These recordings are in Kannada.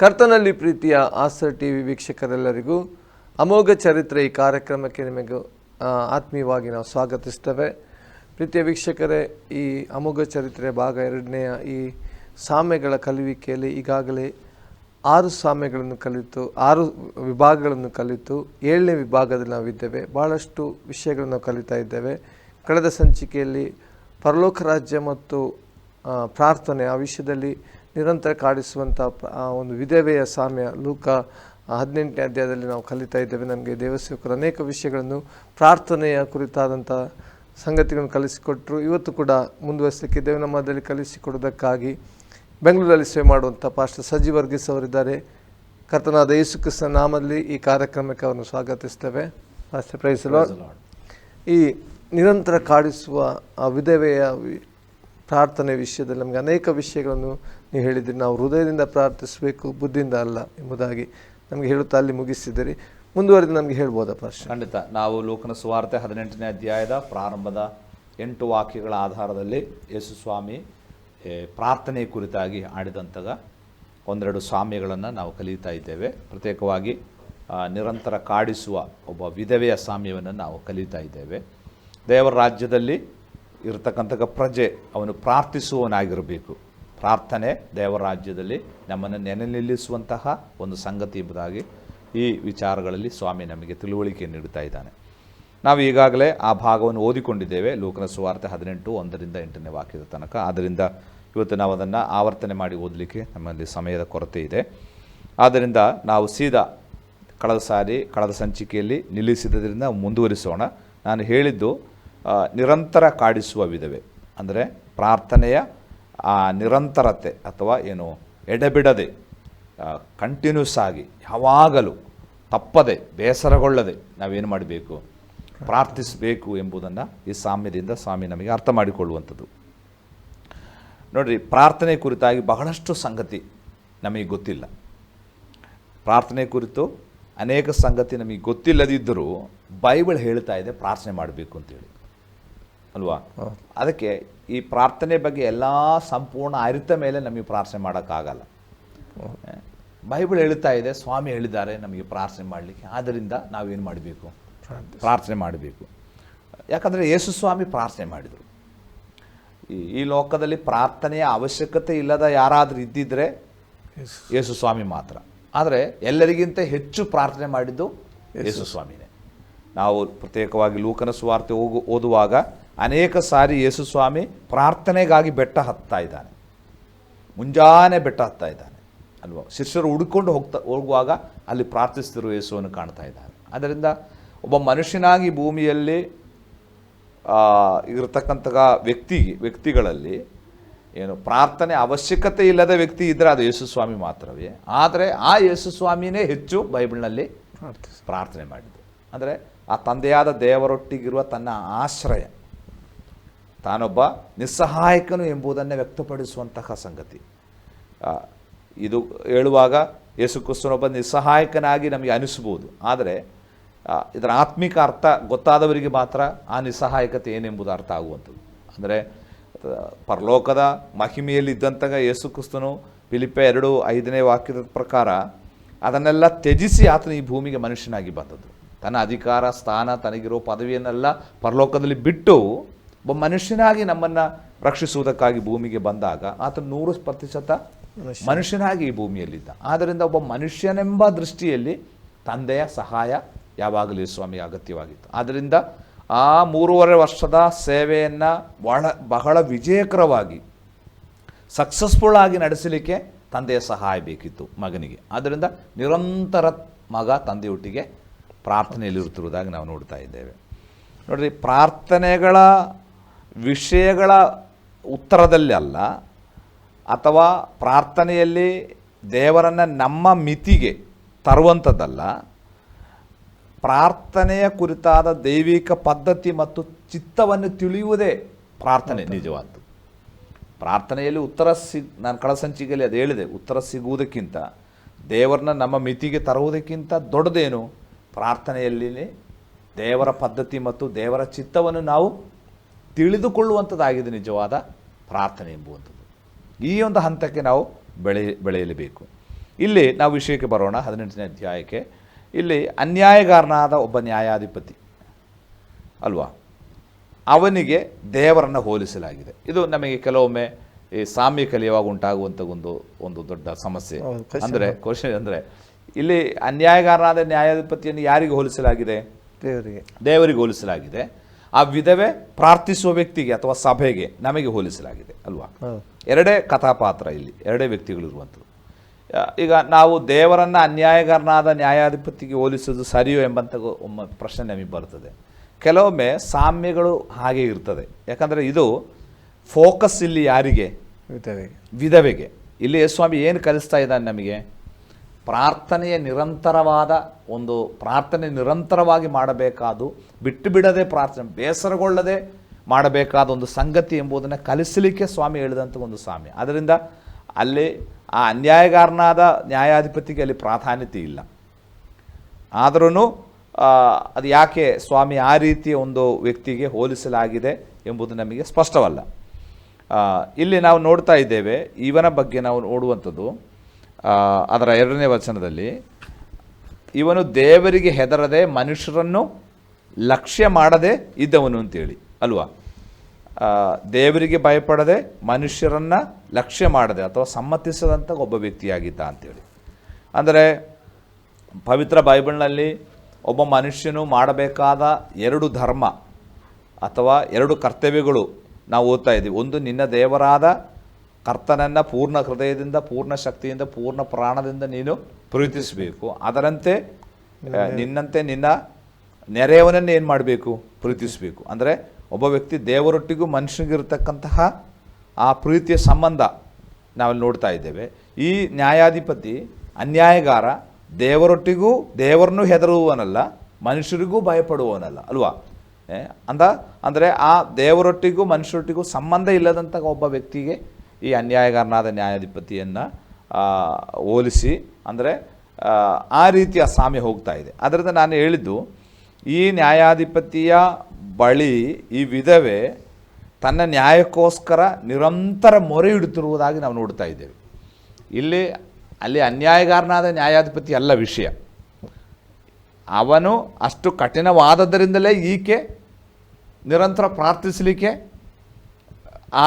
ಕರ್ತನಲ್ಲಿ ಪ್ರೀತಿಯ ಆಸರ್ ಟಿ ವಿ ವೀಕ್ಷಕರೆಲ್ಲರಿಗೂ ಅಮೋಘ ಚರಿತ್ರೆ ಈ ಕಾರ್ಯಕ್ರಮಕ್ಕೆ ನಿಮಗೆ ಆತ್ಮೀಯವಾಗಿ ನಾವು ಸ್ವಾಗತಿಸ್ತೇವೆ. ಪ್ರೀತಿಯ ವೀಕ್ಷಕರೇ, ಈ ಅಮೋಘ ಚರಿತ್ರೆ ಭಾಗ ಎರಡನೆಯ ಈ ಸಾಮ್ಯಗಳ ಕಲಿವಿಕೆಯಲ್ಲಿ ಈಗಾಗಲೇ ಆರು ಸಾಮ್ಯಗಳನ್ನು ಕಲಿತು, ಆರು ವಿಭಾಗಗಳನ್ನು ಕಲಿತು, ಏಳನೇ ವಿಭಾಗದಲ್ಲಿ ನಾವಿದ್ದೇವೆ. ಭಾಳಷ್ಟು ವಿಷಯಗಳನ್ನು ಕಲಿತಾ ಇದ್ದೇವೆ. ಕಳೆದ ಸಂಚಿಕೆಯಲ್ಲಿ ಪರಲೋಕ ರಾಜ್ಯ ಮತ್ತು ಪ್ರಾರ್ಥನೆ ಆ ವಿಷಯದಲ್ಲಿ ನಿರಂತರ ಕಾಡಿಸುವಂಥ ಒಂದು ವಿಧವೆಯ ಸಾಮ್ಯ ಲೂಕ ಹದಿನೆಂಟನೇ ಅಧ್ಯಾಯದಲ್ಲಿ ನಾವು ಕಲಿತಾ ಇದ್ದೇವೆ. ನಮಗೆ ದೇವಸೇವಕರು ಅನೇಕ ವಿಷಯಗಳನ್ನು ಪ್ರಾರ್ಥನೆಯ ಕುರಿತಾದಂಥ ಸಂಗತಿಗಳನ್ನು ಕಲಿಸಿಕೊಟ್ಟರು ಇವತ್ತು ಕೂಡ ಮುಂದುವರಿಸಲಿಕ್ಕಿದ್ದೇವೆ ನಮ್ಮ ಮಧ್ಯದಲ್ಲಿ ಕಲಿಸಿಕೊಡೋದಕ್ಕಾಗಿ ಬೆಂಗಳೂರಲ್ಲಿ ಸೇವೆ ಮಾಡುವಂಥ ಪಾಸ್ಟರ್ ಸಜಿ ವರ್ಗೀಸ್ ಅವರಿದ್ದಾರೆ. ಕರ್ತನಾದ ಯೇಸು ಕೃಷ್ಣ ನಾಮದಲ್ಲಿ ಈ ಕಾರ್ಯಕ್ರಮಕ್ಕೆ ಅವರನ್ನು ಸ್ವಾಗತಿಸ್ತೇವೆ. Pastor price lord. ಈ ನಿರಂತರ ಕಾಡಿಸುವ ಆ ವಿಧವೆಯ ವಿ- ಪ್ರಾರ್ಥನೆ ವಿಷಯದಲ್ಲಿ ನಮಗೆ ಅನೇಕ ವಿಷಯಗಳನ್ನು ನೀವು ಹೇಳಿದ್ದೀರಿ ನಾವು ಹೃದಯದಿಂದ ಪ್ರಾರ್ಥಿಸಬೇಕು, ಬುದ್ಧಿಯಿಂದ ಅಲ್ಲ ಎಂಬುದಾಗಿ ನಮಗೆ ಹೇಳುತ್ತಾ ಅಲ್ಲಿ ಮುಗಿಸಿದ್ದೀರಿ ಮುಂದುವರೆದು ನಮಗೆ ಹೇಳ್ಬೋದಾ ಪ್ರಶ್ನೆ ಖಂಡಿತ. ನಾವು ಲೋಕನ ಸುವಾರ್ತೆ ಹದಿನೆಂಟನೇ ಅಧ್ಯಾಯದ ಪ್ರಾರಂಭದ ಎಂಟು ವಾಕ್ಯಗಳ ಆಧಾರದಲ್ಲಿ ಯೇಸು ಸ್ವಾಮಿ ಪ್ರಾರ್ಥನೆ ಕುರಿತಾಗಿ ಆಡಿದಂತಹ ಒಂದೆರಡು ಸಾಮ್ಯಗಳನ್ನು ನಾವು ಕಲಿಯುತ್ತಾ ಇದ್ದೇವೆ. ಪ್ರತ್ಯೇಕವಾಗಿ ನಿರಂತರ ಕಾಡಿಸುವ ಒಬ್ಬ ವಿಧವೆಯ ಸ್ವಾಮ್ಯವನ್ನು ನಾವು ಕಲಿಯುತ್ತಾ ಇದ್ದೇವೆ. ದೇವರ ರಾಜ್ಯದಲ್ಲಿ ಇರತಕ್ಕಂಥ ಪ್ರಜೆ ಅವನು ಪ್ರಾರ್ಥಿಸುವವನಾಗಿರಬೇಕು. ಪ್ರಾರ್ಥನೆ ದೇವರಾಜ್ಯದಲ್ಲಿ ನಮ್ಮನ್ನು ನೆನೆ ನಿಲ್ಲಿಸುವಂತಹ ಒಂದು ಸಂಗತಿ ಎಂಬುದಾಗಿ ಈ ವಿಚಾರಗಳಲ್ಲಿ ಸ್ವಾಮಿ ನಮಗೆ ತಿಳುವಳಿಕೆ ನೀಡುತ್ತಾ ಇದ್ದಾನೆ. ನಾವು ಈಗಾಗಲೇ ಆ ಭಾಗವನ್ನು ಓದಿಕೊಂಡಿದ್ದೇವೆ. ಲೋಕನ ಸುವಾರ್ತೆ ಹದಿನೆಂಟು ಒಂದರಿಂದ ಎಂಟನೇ ವಾಕ್ಯದ ತನಕ. ಆದ್ದರಿಂದ ಇವತ್ತು ನಾವು ಅದನ್ನು ಆವರ್ತನೆ ಮಾಡಿ ಓದಲಿಕ್ಕೆ ನಮ್ಮಲ್ಲಿ ಸಮಯದ ಕೊರತೆ ಇದೆ. ಆದ್ದರಿಂದ ನಾವು ಸೀದಾ ಕಳೆದ ಸಾರಿ, ಕಳೆದ ಸಂಚಿಕೆಯಲ್ಲಿ ನಿಲ್ಲಿಸಿದ್ದರಿಂದ ಮುಂದುವರಿಸೋಣ. ನಾನು ಹೇಳಿದ್ದು ನಿರಂತರ ಕಾಡಿಸುವ ವಿಧವೆ. ಅಂದರೆ ಪ್ರಾರ್ಥನೆಯ ಆ, ನಿರಂತರತೆ ಅಥವಾ ಏನು, ಎಡೆಬಿಡದೆ ಕಂಟಿನ್ಯೂಸ್ ಆಗಿ, ಯಾವಾಗಲೂ ತಪ್ಪದೆ, ಬೇಸರಗೊಳ್ಳದೆ ನಾವೇನು ಮಾಡಬೇಕು? ಪ್ರಾರ್ಥಿಸಬೇಕು ಎಂಬುದನ್ನು ಈ ಸಾಮ್ಯದಿಂದ ಸ್ವಾಮಿ ನಮಗೆ ಅರ್ಥ ಮಾಡಿಕೊಳ್ಳುವಂಥದ್ದು. ನೋಡಿರಿ, ಪ್ರಾರ್ಥನೆ ಕುರಿತಾಗಿ ಬಹಳಷ್ಟು ಸಂಗತಿ ನಮಗೆ ಗೊತ್ತಿಲ್ಲ. ಪ್ರಾರ್ಥನೆ ಕುರಿತು ಅನೇಕ ಸಂಗತಿ ನಮಗೆ ಗೊತ್ತಿಲ್ಲದಿದ್ದರೂ ಬೈಬಲ್ ಹೇಳ್ತಾ ಇದೆ, ಪ್ರಾರ್ಥನೆ ಮಾಡಬೇಕು ಅಂತೇಳಿ. ಅಲ್ವಾ? ಅದಕ್ಕೆ ಈ ಪ್ರಾರ್ಥನೆ ಬಗ್ಗೆ ಎಲ್ಲ ಸಂಪೂರ್ಣ ಅರಿತ ಮೇಲೆ ನಮಗೆ ಪ್ರಾರ್ಥನೆ ಮಾಡೋಕ್ಕಾಗಲ್ಲ. ಬೈಬಲ್ ಹೇಳ್ತಾ ಇದೆ ಸ್ವಾಮಿ ಹೇಳಿದ್ದಾರೆ ನಮಗೆ ಪ್ರಾರ್ಥನೆ ಮಾಡಲಿಕ್ಕೆ. ಆದ್ದರಿಂದ ನಾವೇನು ಮಾಡಬೇಕು? ಪ್ರಾರ್ಥನೆ. ಮಾಡಬೇಕು. ಯಾಕಂದರೆ ಯೇಸು ಸ್ವಾಮಿ ಪ್ರಾರ್ಥನೆ ಮಾಡಿದರು. ಈ ಈ ಲೋಕದಲ್ಲಿ ಪ್ರಾರ್ಥನೆಯ ಅವಶ್ಯಕತೆ ಇಲ್ಲದ ಯಾರಾದರೂ ಇದ್ದಿದ್ದರೆ ಯೇಸು. ಸ್ವಾಮಿ ಮಾತ್ರ. ಆದರೆ ಎಲ್ಲರಿಗಿಂತ ಹೆಚ್ಚು ಪ್ರಾರ್ಥನೆ ಮಾಡಿದ್ದು ಯೇಸು ಸ್ವಾಮಿನೇ. ನಾವು ಪ್ರತ್ಯೇಕವಾಗಿ ಲೂಕನ ಸುವಾರ್ತೆ ಹೋಗು ಓದುವಾಗ ಅನೇಕ ಸಾರಿ ಯೇಸು ಸ್ವಾಮಿ ಪ್ರಾರ್ಥನೆಗಾಗಿ ಬೆಟ್ಟ ಹತ್ತಾ ಇದ್ದಾನೆ. ಮುಂಜಾನೆ ಬೆಟ್ಟ ಹತ್ತಾ ಇದ್ದಾನೆ. ಅಲ್ವಾ? ಶಿಷ್ಯರು ಹುಡುಕೊಂಡು ಹೋಗ್ತಾ ಹೋಗುವಾಗ ಅಲ್ಲಿ ಪ್ರಾರ್ಥಿಸ್ತಿರುವ ಯೇಸುವನ್ನು ಕಾಣ್ತಾ ಇದ್ದಾರೆ ಅದರಿಂದ ಒಬ್ಬ ಮನುಷ್ಯನಾಗಿ ಭೂಮಿಯಲ್ಲಿ ಇರತಕ್ಕಂಥ ವ್ಯಕ್ತಿ ವ್ಯಕ್ತಿಗಳಲ್ಲಿ ಏನು ಪ್ರಾರ್ಥನೆ ಅವಶ್ಯಕತೆ ಇಲ್ಲದ ವ್ಯಕ್ತಿ ಇದ್ದರೆ ಅದು ಯೇಸುಸ್ವಾಮಿ ಮಾತ್ರವೇ. ಆದರೆ ಆ ಯೇಸುಸ್ವಾಮಿನೇ ಹೆಚ್ಚು ಬೈಬಲ್ನಲ್ಲಿ ಪ್ರಾರ್ಥನೆ ಮಾಡಿದ್ದು. ಅಂದರೆ ಆ ತಂದೆಯಾದ ದೇವರೊಟ್ಟಿಗಿರುವ ತನ್ನ ಆಶ್ರಯ. ತಾನೊಬ್ಬ ನಿಸ್ಸಹಾಯಕನು ಎಂಬುದನ್ನು ವ್ಯಕ್ತಪಡಿಸುವಂತಹ ಸಂಗತಿ. ಇದು ಹೇಳುವಾಗ ಯೇಸುಕ್ರಿಸ್ತನೊಬ್ಬ ನಿಸ್ಸಹಾಯಕನಾಗಿ ನಮಗೆ ಅನಿಸ್ಬೋದು ಆದರೆ ಇದರ ಆತ್ಮಿಕ ಅರ್ಥ ಗೊತ್ತಾದವರಿಗೆ ಮಾತ್ರ ಆ ನಿಸ್ಸಹಾಯಕತೆ ಏನೆಂಬುದು ಅರ್ಥ ಆಗುವಂಥದ್ದು. ಅಂದರೆ, ಪರಲೋಕದ ಮಹಿಮೆಯಲ್ಲಿದ್ದಂತಹ ಯೇಸು ಕ್ರಿಸ್ತನು ಫಿಲಿಪ ಎರಡು ಐದನೇ ವಾಕ್ಯದ ಪ್ರಕಾರ ಅದನ್ನೆಲ್ಲ ತ್ಯಜಿಸಿ ಆತನ ಈ ಭೂಮಿಗೆ ಮನುಷ್ಯನಾಗಿ ಬಂದದ್ದು. ತನ್ನ ಅಧಿಕಾರ, ಸ್ಥಾನ, ತನಗಿರೋ ಪದವಿಯನ್ನೆಲ್ಲ ಪರಲೋಕದಲ್ಲಿ ಬಿಟ್ಟು ಒಬ್ಬ ಮನುಷ್ಯನಾಗಿ ನಮ್ಮನ್ನು ರಕ್ಷಿಸುವುದಕ್ಕಾಗಿ ಭೂಮಿಗೆ ಬಂದಾಗ ಆತ ನೂರು ಪ್ರತಿಶತ ಮನುಷ್ಯನಾಗಿ ಈ ಭೂಮಿಯಲ್ಲಿದ್ದ. ಆದ್ದರಿಂದ ಒಬ್ಬ ಮನುಷ್ಯನೆಂಬ ದೃಷ್ಟಿಯಲ್ಲಿ ತಂದೆಯ ಸಹಾಯ ಯಾವಾಗಲೂ ಸ್ವಾಮಿ ಅಗತ್ಯವಾಗಿತ್ತು. ಆದ್ದರಿಂದ ಆ ಮೂರುವರೆ ವರ್ಷದ ಸೇವೆಯನ್ನು ಬಹಳ ಬಹಳ ವಿಜಯಕರವಾಗಿ ಸಕ್ಸಸ್ಫುಲ್ ಆಗಿ ನಡೆಸಲಿಕ್ಕೆ ತಂದೆಯ ಸಹಾಯ ಬೇಕಿತ್ತು ಮಗನಿಗೆ. ಆದ್ದರಿಂದ ನಿರಂತರ ಮಗ ತಂದೆಯೊಟ್ಟಿಗೆ ಪ್ರಾರ್ಥನೆಯಲ್ಲಿರುತ್ತಿರುವುದಾಗಿ ನಾವು ನೋಡ್ತಾ ಇದ್ದೇವೆ. ನೋಡಿರಿ ಪ್ರಾರ್ಥನೆಗಳ ವಿಷಯಗಳ ಉತ್ತರದಲ್ಲಿ ಅಲ್ಲ ಅಥವಾ ಪ್ರಾರ್ಥನೆಯಲ್ಲಿ ದೇವರನ್ನು ನಮ್ಮ ಮಿತಿಗೆ ತರುವಂಥದ್ದಲ್ಲ ಪ್ರಾರ್ಥನೆಯ ಕುರಿತಾದ ದೈವಿಕ ಪದ್ಧತಿ ಮತ್ತು ಚಿತ್ತವನ್ನು ತಿಳಿಯುವುದೇ ಪ್ರಾರ್ಥನೆ ನಿಜವಾದ್ದು. ಪ್ರಾರ್ಥನೆಯಲ್ಲಿ ಉತ್ತರ ಸಿಗ್ ನಾನು ಕಳಸಂಚಿಕೆಯಲ್ಲಿ ಅದು ಹೇಳಿದೆ ಉತ್ತರ ಸಿಗುವುದಕ್ಕಿಂತ ದೇವರನ್ನ ನಮ್ಮ ಮಿತಿಗೆ ತರುವುದಕ್ಕಿಂತ ದೊಡ್ಡದೇನು? ಪ್ರಾರ್ಥನೆಯಲ್ಲಿ ದೇವರ ಪದ್ಧತಿ ಮತ್ತು ದೇವರ ಚಿತ್ತವನ್ನು ನಾವು ತಿಳಿದುಕೊಳ್ಳುವಂಥದ್ದಾಗಿದೆ ನಿಜವಾದ ಪ್ರಾರ್ಥನೆ ಎಂಬುವಂಥದ್ದು. ಈ ಒಂದು ಹಂತಕ್ಕೆ ನಾವು ಬೆಳೆ ಬೆಳೆಯಲೇಬೇಕು. ಇಲ್ಲಿ ನಾವು ವಿಷಯಕ್ಕೆ ಬರೋಣ ಹದಿನೆಂಟನೇ ಅಧ್ಯಾಯಕ್ಕೆ. ಇಲ್ಲಿ ಅನ್ಯಾಯಗಾರನಾದ ಒಬ್ಬ ನ್ಯಾಯಾಧಿಪತಿ ಅಲ್ವಾ? ಅವನಿಗೆ ದೇವರನ್ನು ಹೋಲಿಸಲಾಗಿದೆ. ಇದು ನಮಗೆ ಕೆಲವೊಮ್ಮೆ ಈ ಸಾಮ್ಯ ಕಲಿಯುವಾಗ ಉಂಟಾಗುವಂಥ ಒಂದು ಒಂದು ದೊಡ್ಡ ಸಮಸ್ಯೆ. ಅಂದರೆ ಕ್ವಶನ್ ಅಂದರೆ ಇಲ್ಲಿ ಅನ್ಯಾಯಗಾರನಾದ ನ್ಯಾಯಾಧಿಪತಿಯನ್ನು ಯಾರಿಗೆ ಹೋಲಿಸಲಾಗಿದೆ? ದೇವರಿಗೆ. ದೇವರಿಗೆ ಹೋಲಿಸಲಾಗಿದೆ. ಆ ವಿಧವೆ ಪ್ರಾರ್ಥಿಸುವ ವ್ಯಕ್ತಿಗೆ ಅಥವಾ ಸಭೆಗೆ ನಮಗೆ ಹೋಲಿಸಲಾಗಿದೆ ಅಲ್ವಾ? ಎರಡೇ ಕಥಾಪಾತ್ರ ಇಲ್ಲಿ ಎರಡೇ ವ್ಯಕ್ತಿಗಳಿರುವಂಥದ್ದು ಇರುವಂಥದ್ದು. ಈಗ ನಾವು ದೇವರನ್ನು ಅನ್ಯಾಯಗಾರನಾದ ನ್ಯಾಯಾಧಿಪತಿಗೆ ಹೋಲಿಸೋದು ಸರಿಯೋ ಎಂಬಂಥ ಒಮ್ಮೆ ಪ್ರಶ್ನೆ ನಮಗೆ ಬರ್ತದೆ. ಕೆಲವೊಮ್ಮೆ ಸಾಮ್ಯಗಳು ಹಾಗೆ ಇರ್ತದೆ. ಯಾಕಂದರೆ ಇದು ಫೋಕಸ್ ಇಲ್ಲಿ ಯಾರಿಗೆ? ವಿಧವೆಗೆ. ಇಲ್ಲಿ ಸ್ವಾಮಿ ಏನು ಕಲಿಸ್ತಾ ಇದ್ದಾನೆ ನಮಗೆ? ಪ್ರಾರ್ಥನೆಯ ನಿರಂತರವಾದ ಒಂದು ಪ್ರಾರ್ಥನೆ ನಿರಂತರವಾಗಿ ಮಾಡಬೇಕಾದು ಬಿಟ್ಟು ಬಿಡದೆ ಪ್ರಾರ್ಥನೆ, ಬೇಸರಗೊಳ್ಳದೆ ಮಾಡಬೇಕಾದ ಒಂದು ಸಂಗತಿ ಎಂಬುದನ್ನು ಕಲಿಸಲಿಕ್ಕೆ ಸ್ವಾಮಿ ಹೇಳಿದಂಥ ಒಂದು ಸ್ವಾಮಿ. ಅದರಿಂದ ಅಲ್ಲಿ ಆ ಅನ್ಯಾಯಗಾರನಾದ ನ್ಯಾಯಾಧಿಪತಿಗೆ ಅಲ್ಲಿ ಪ್ರಾಧಾನ್ಯತೆ ಇಲ್ಲ. ಆದರೂ ಅದು ಯಾಕೆ ಸ್ವಾಮಿ ಆ ರೀತಿಯ ಒಂದು ವ್ಯಕ್ತಿಗೆ ಹೋಲಿಸಲಾಗಿದೆ ಎಂಬುದು ನಮಗೆ ಸ್ಪಷ್ಟವಲ್ಲ. ಇಲ್ಲಿ ನಾವು ನೋಡ್ತಾ ಇದ್ದೇವೆ ಇವನ ಬಗ್ಗೆ ನಾವು ನೋಡುವಂಥದ್ದು ಅದರ ಎರಡನೇ ವಚನದಲ್ಲಿ, ಇವನು ದೇವರಿಗೆ ಹೆದರದೆ ಮನುಷ್ಯರನ್ನು ಲಕ್ಷ್ಯ ಮಾಡದೆ ಇದ್ದವನು ಅಂತೇಳಿ. ಅಲ್ವಾ? ದೇವರಿಗೆ ಭಯಪಡದೆ ಮನುಷ್ಯರನ್ನು ಲಕ್ಷ್ಯ ಮಾಡದೆ ಅಥವಾ ಸಮ್ಮತಿಸದಂಥ ಒಬ್ಬ ವ್ಯಕ್ತಿಯಾಗಿದ್ದ ಅಂತೇಳಿ. ಅಂದರೆ, ಪವಿತ್ರ ಬೈಬಲ್ನಲ್ಲಿ ಒಬ್ಬ ಮನುಷ್ಯನು ಮಾಡಬೇಕಾದ ಎರಡು ಧರ್ಮ ಅಥವಾ ಎರಡು ಕರ್ತವ್ಯಗಳು ನಾವು ಓದ್ತಾ ಇದ್ದೀವಿ. ಒಂದು, ನಿನ್ನ ದೇವರಾದ ಕರ್ತನನ್ನು ಪೂರ್ಣ ಹೃದಯದಿಂದ ಪೂರ್ಣ ಶಕ್ತಿಯಿಂದ ಪೂರ್ಣ ಪ್ರಾಣದಿಂದ ನೀನು ಪ್ರೀತಿಸಬೇಕು. ಅದರಂತೆ ನಿನ್ನಂತೆ ನಿನ್ನ ನೆರೆಯವನನ್ನು ಏನು ಮಾಡಬೇಕು? ಪ್ರೀತಿಸಬೇಕು. ಅಂದರೆ ಒಬ್ಬ ವ್ಯಕ್ತಿ ದೇವರೊಟ್ಟಿಗೂ ಮನುಷ್ಯನಿಗಿರ್ತಕ್ಕಂತಹ ಆ ಪ್ರೀತಿಯ ಸಂಬಂಧ ನಾವಲ್ಲಿ ನೋಡ್ತಾ ಇದ್ದೇವೆ. ಈ ನ್ಯಾಯಾಧಿಪತಿ ಅನ್ಯಾಯಗಾರ ದೇವರೊಟ್ಟಿಗೂ ದೇವರನ್ನು ಹೆದರುವವನಲ್ಲ ಮನುಷ್ಯರಿಗೂ ಭಯಪಡುವವನಲ್ಲ ಅಲ್ವಾ? ಅಂದ ಅಂದರೆ ಆ ದೇವರೊಟ್ಟಿಗೂ ಮನುಷ್ಯರೊಟ್ಟಿಗೂ ಸಂಬಂಧ ಇಲ್ಲದಂಥ ಒಬ್ಬ ವ್ಯಕ್ತಿಗೆ ಈ ಅನ್ಯಾಯಗಾರನಾದ ನ್ಯಾಯಾಧಿಪತಿಯನ್ನು ಹೋಲಿಸಿ, ಅಂದರೆ, ಆ ರೀತಿಯ ಸಾಮ್ಯ ಹೋಗ್ತಾ ಇದೆ. ಅದರಿಂದ ನಾನು ಹೇಳಿದ್ದು, ಈ ನ್ಯಾಯಾಧಿಪತಿಯ ಬಳಿ ಈ ವಿಧವೆ ತನ್ನ ನ್ಯಾಯಕ್ಕೋಸ್ಕರ ನಿರಂತರ ಮೊರೆ ಇಡುತ್ತಿರುವುದಾಗಿ ನಾವು ನೋಡ್ತಾ ಇದ್ದೇವೆ. ಇಲ್ಲಿ, ಅಲ್ಲಿ ಅನ್ಯಾಯಗಾರನಾದ ನ್ಯಾಯಾಧಿಪತಿ ಅಲ್ಲ ವಿಷಯ. ಅವನು ಅಷ್ಟು ಕಠಿಣವಾದದ್ದರಿಂದಲೇ ಈಕೆ ನಿರಂತರ ಪ್ರಾರ್ಥಿಸಲಿಕ್ಕೆ,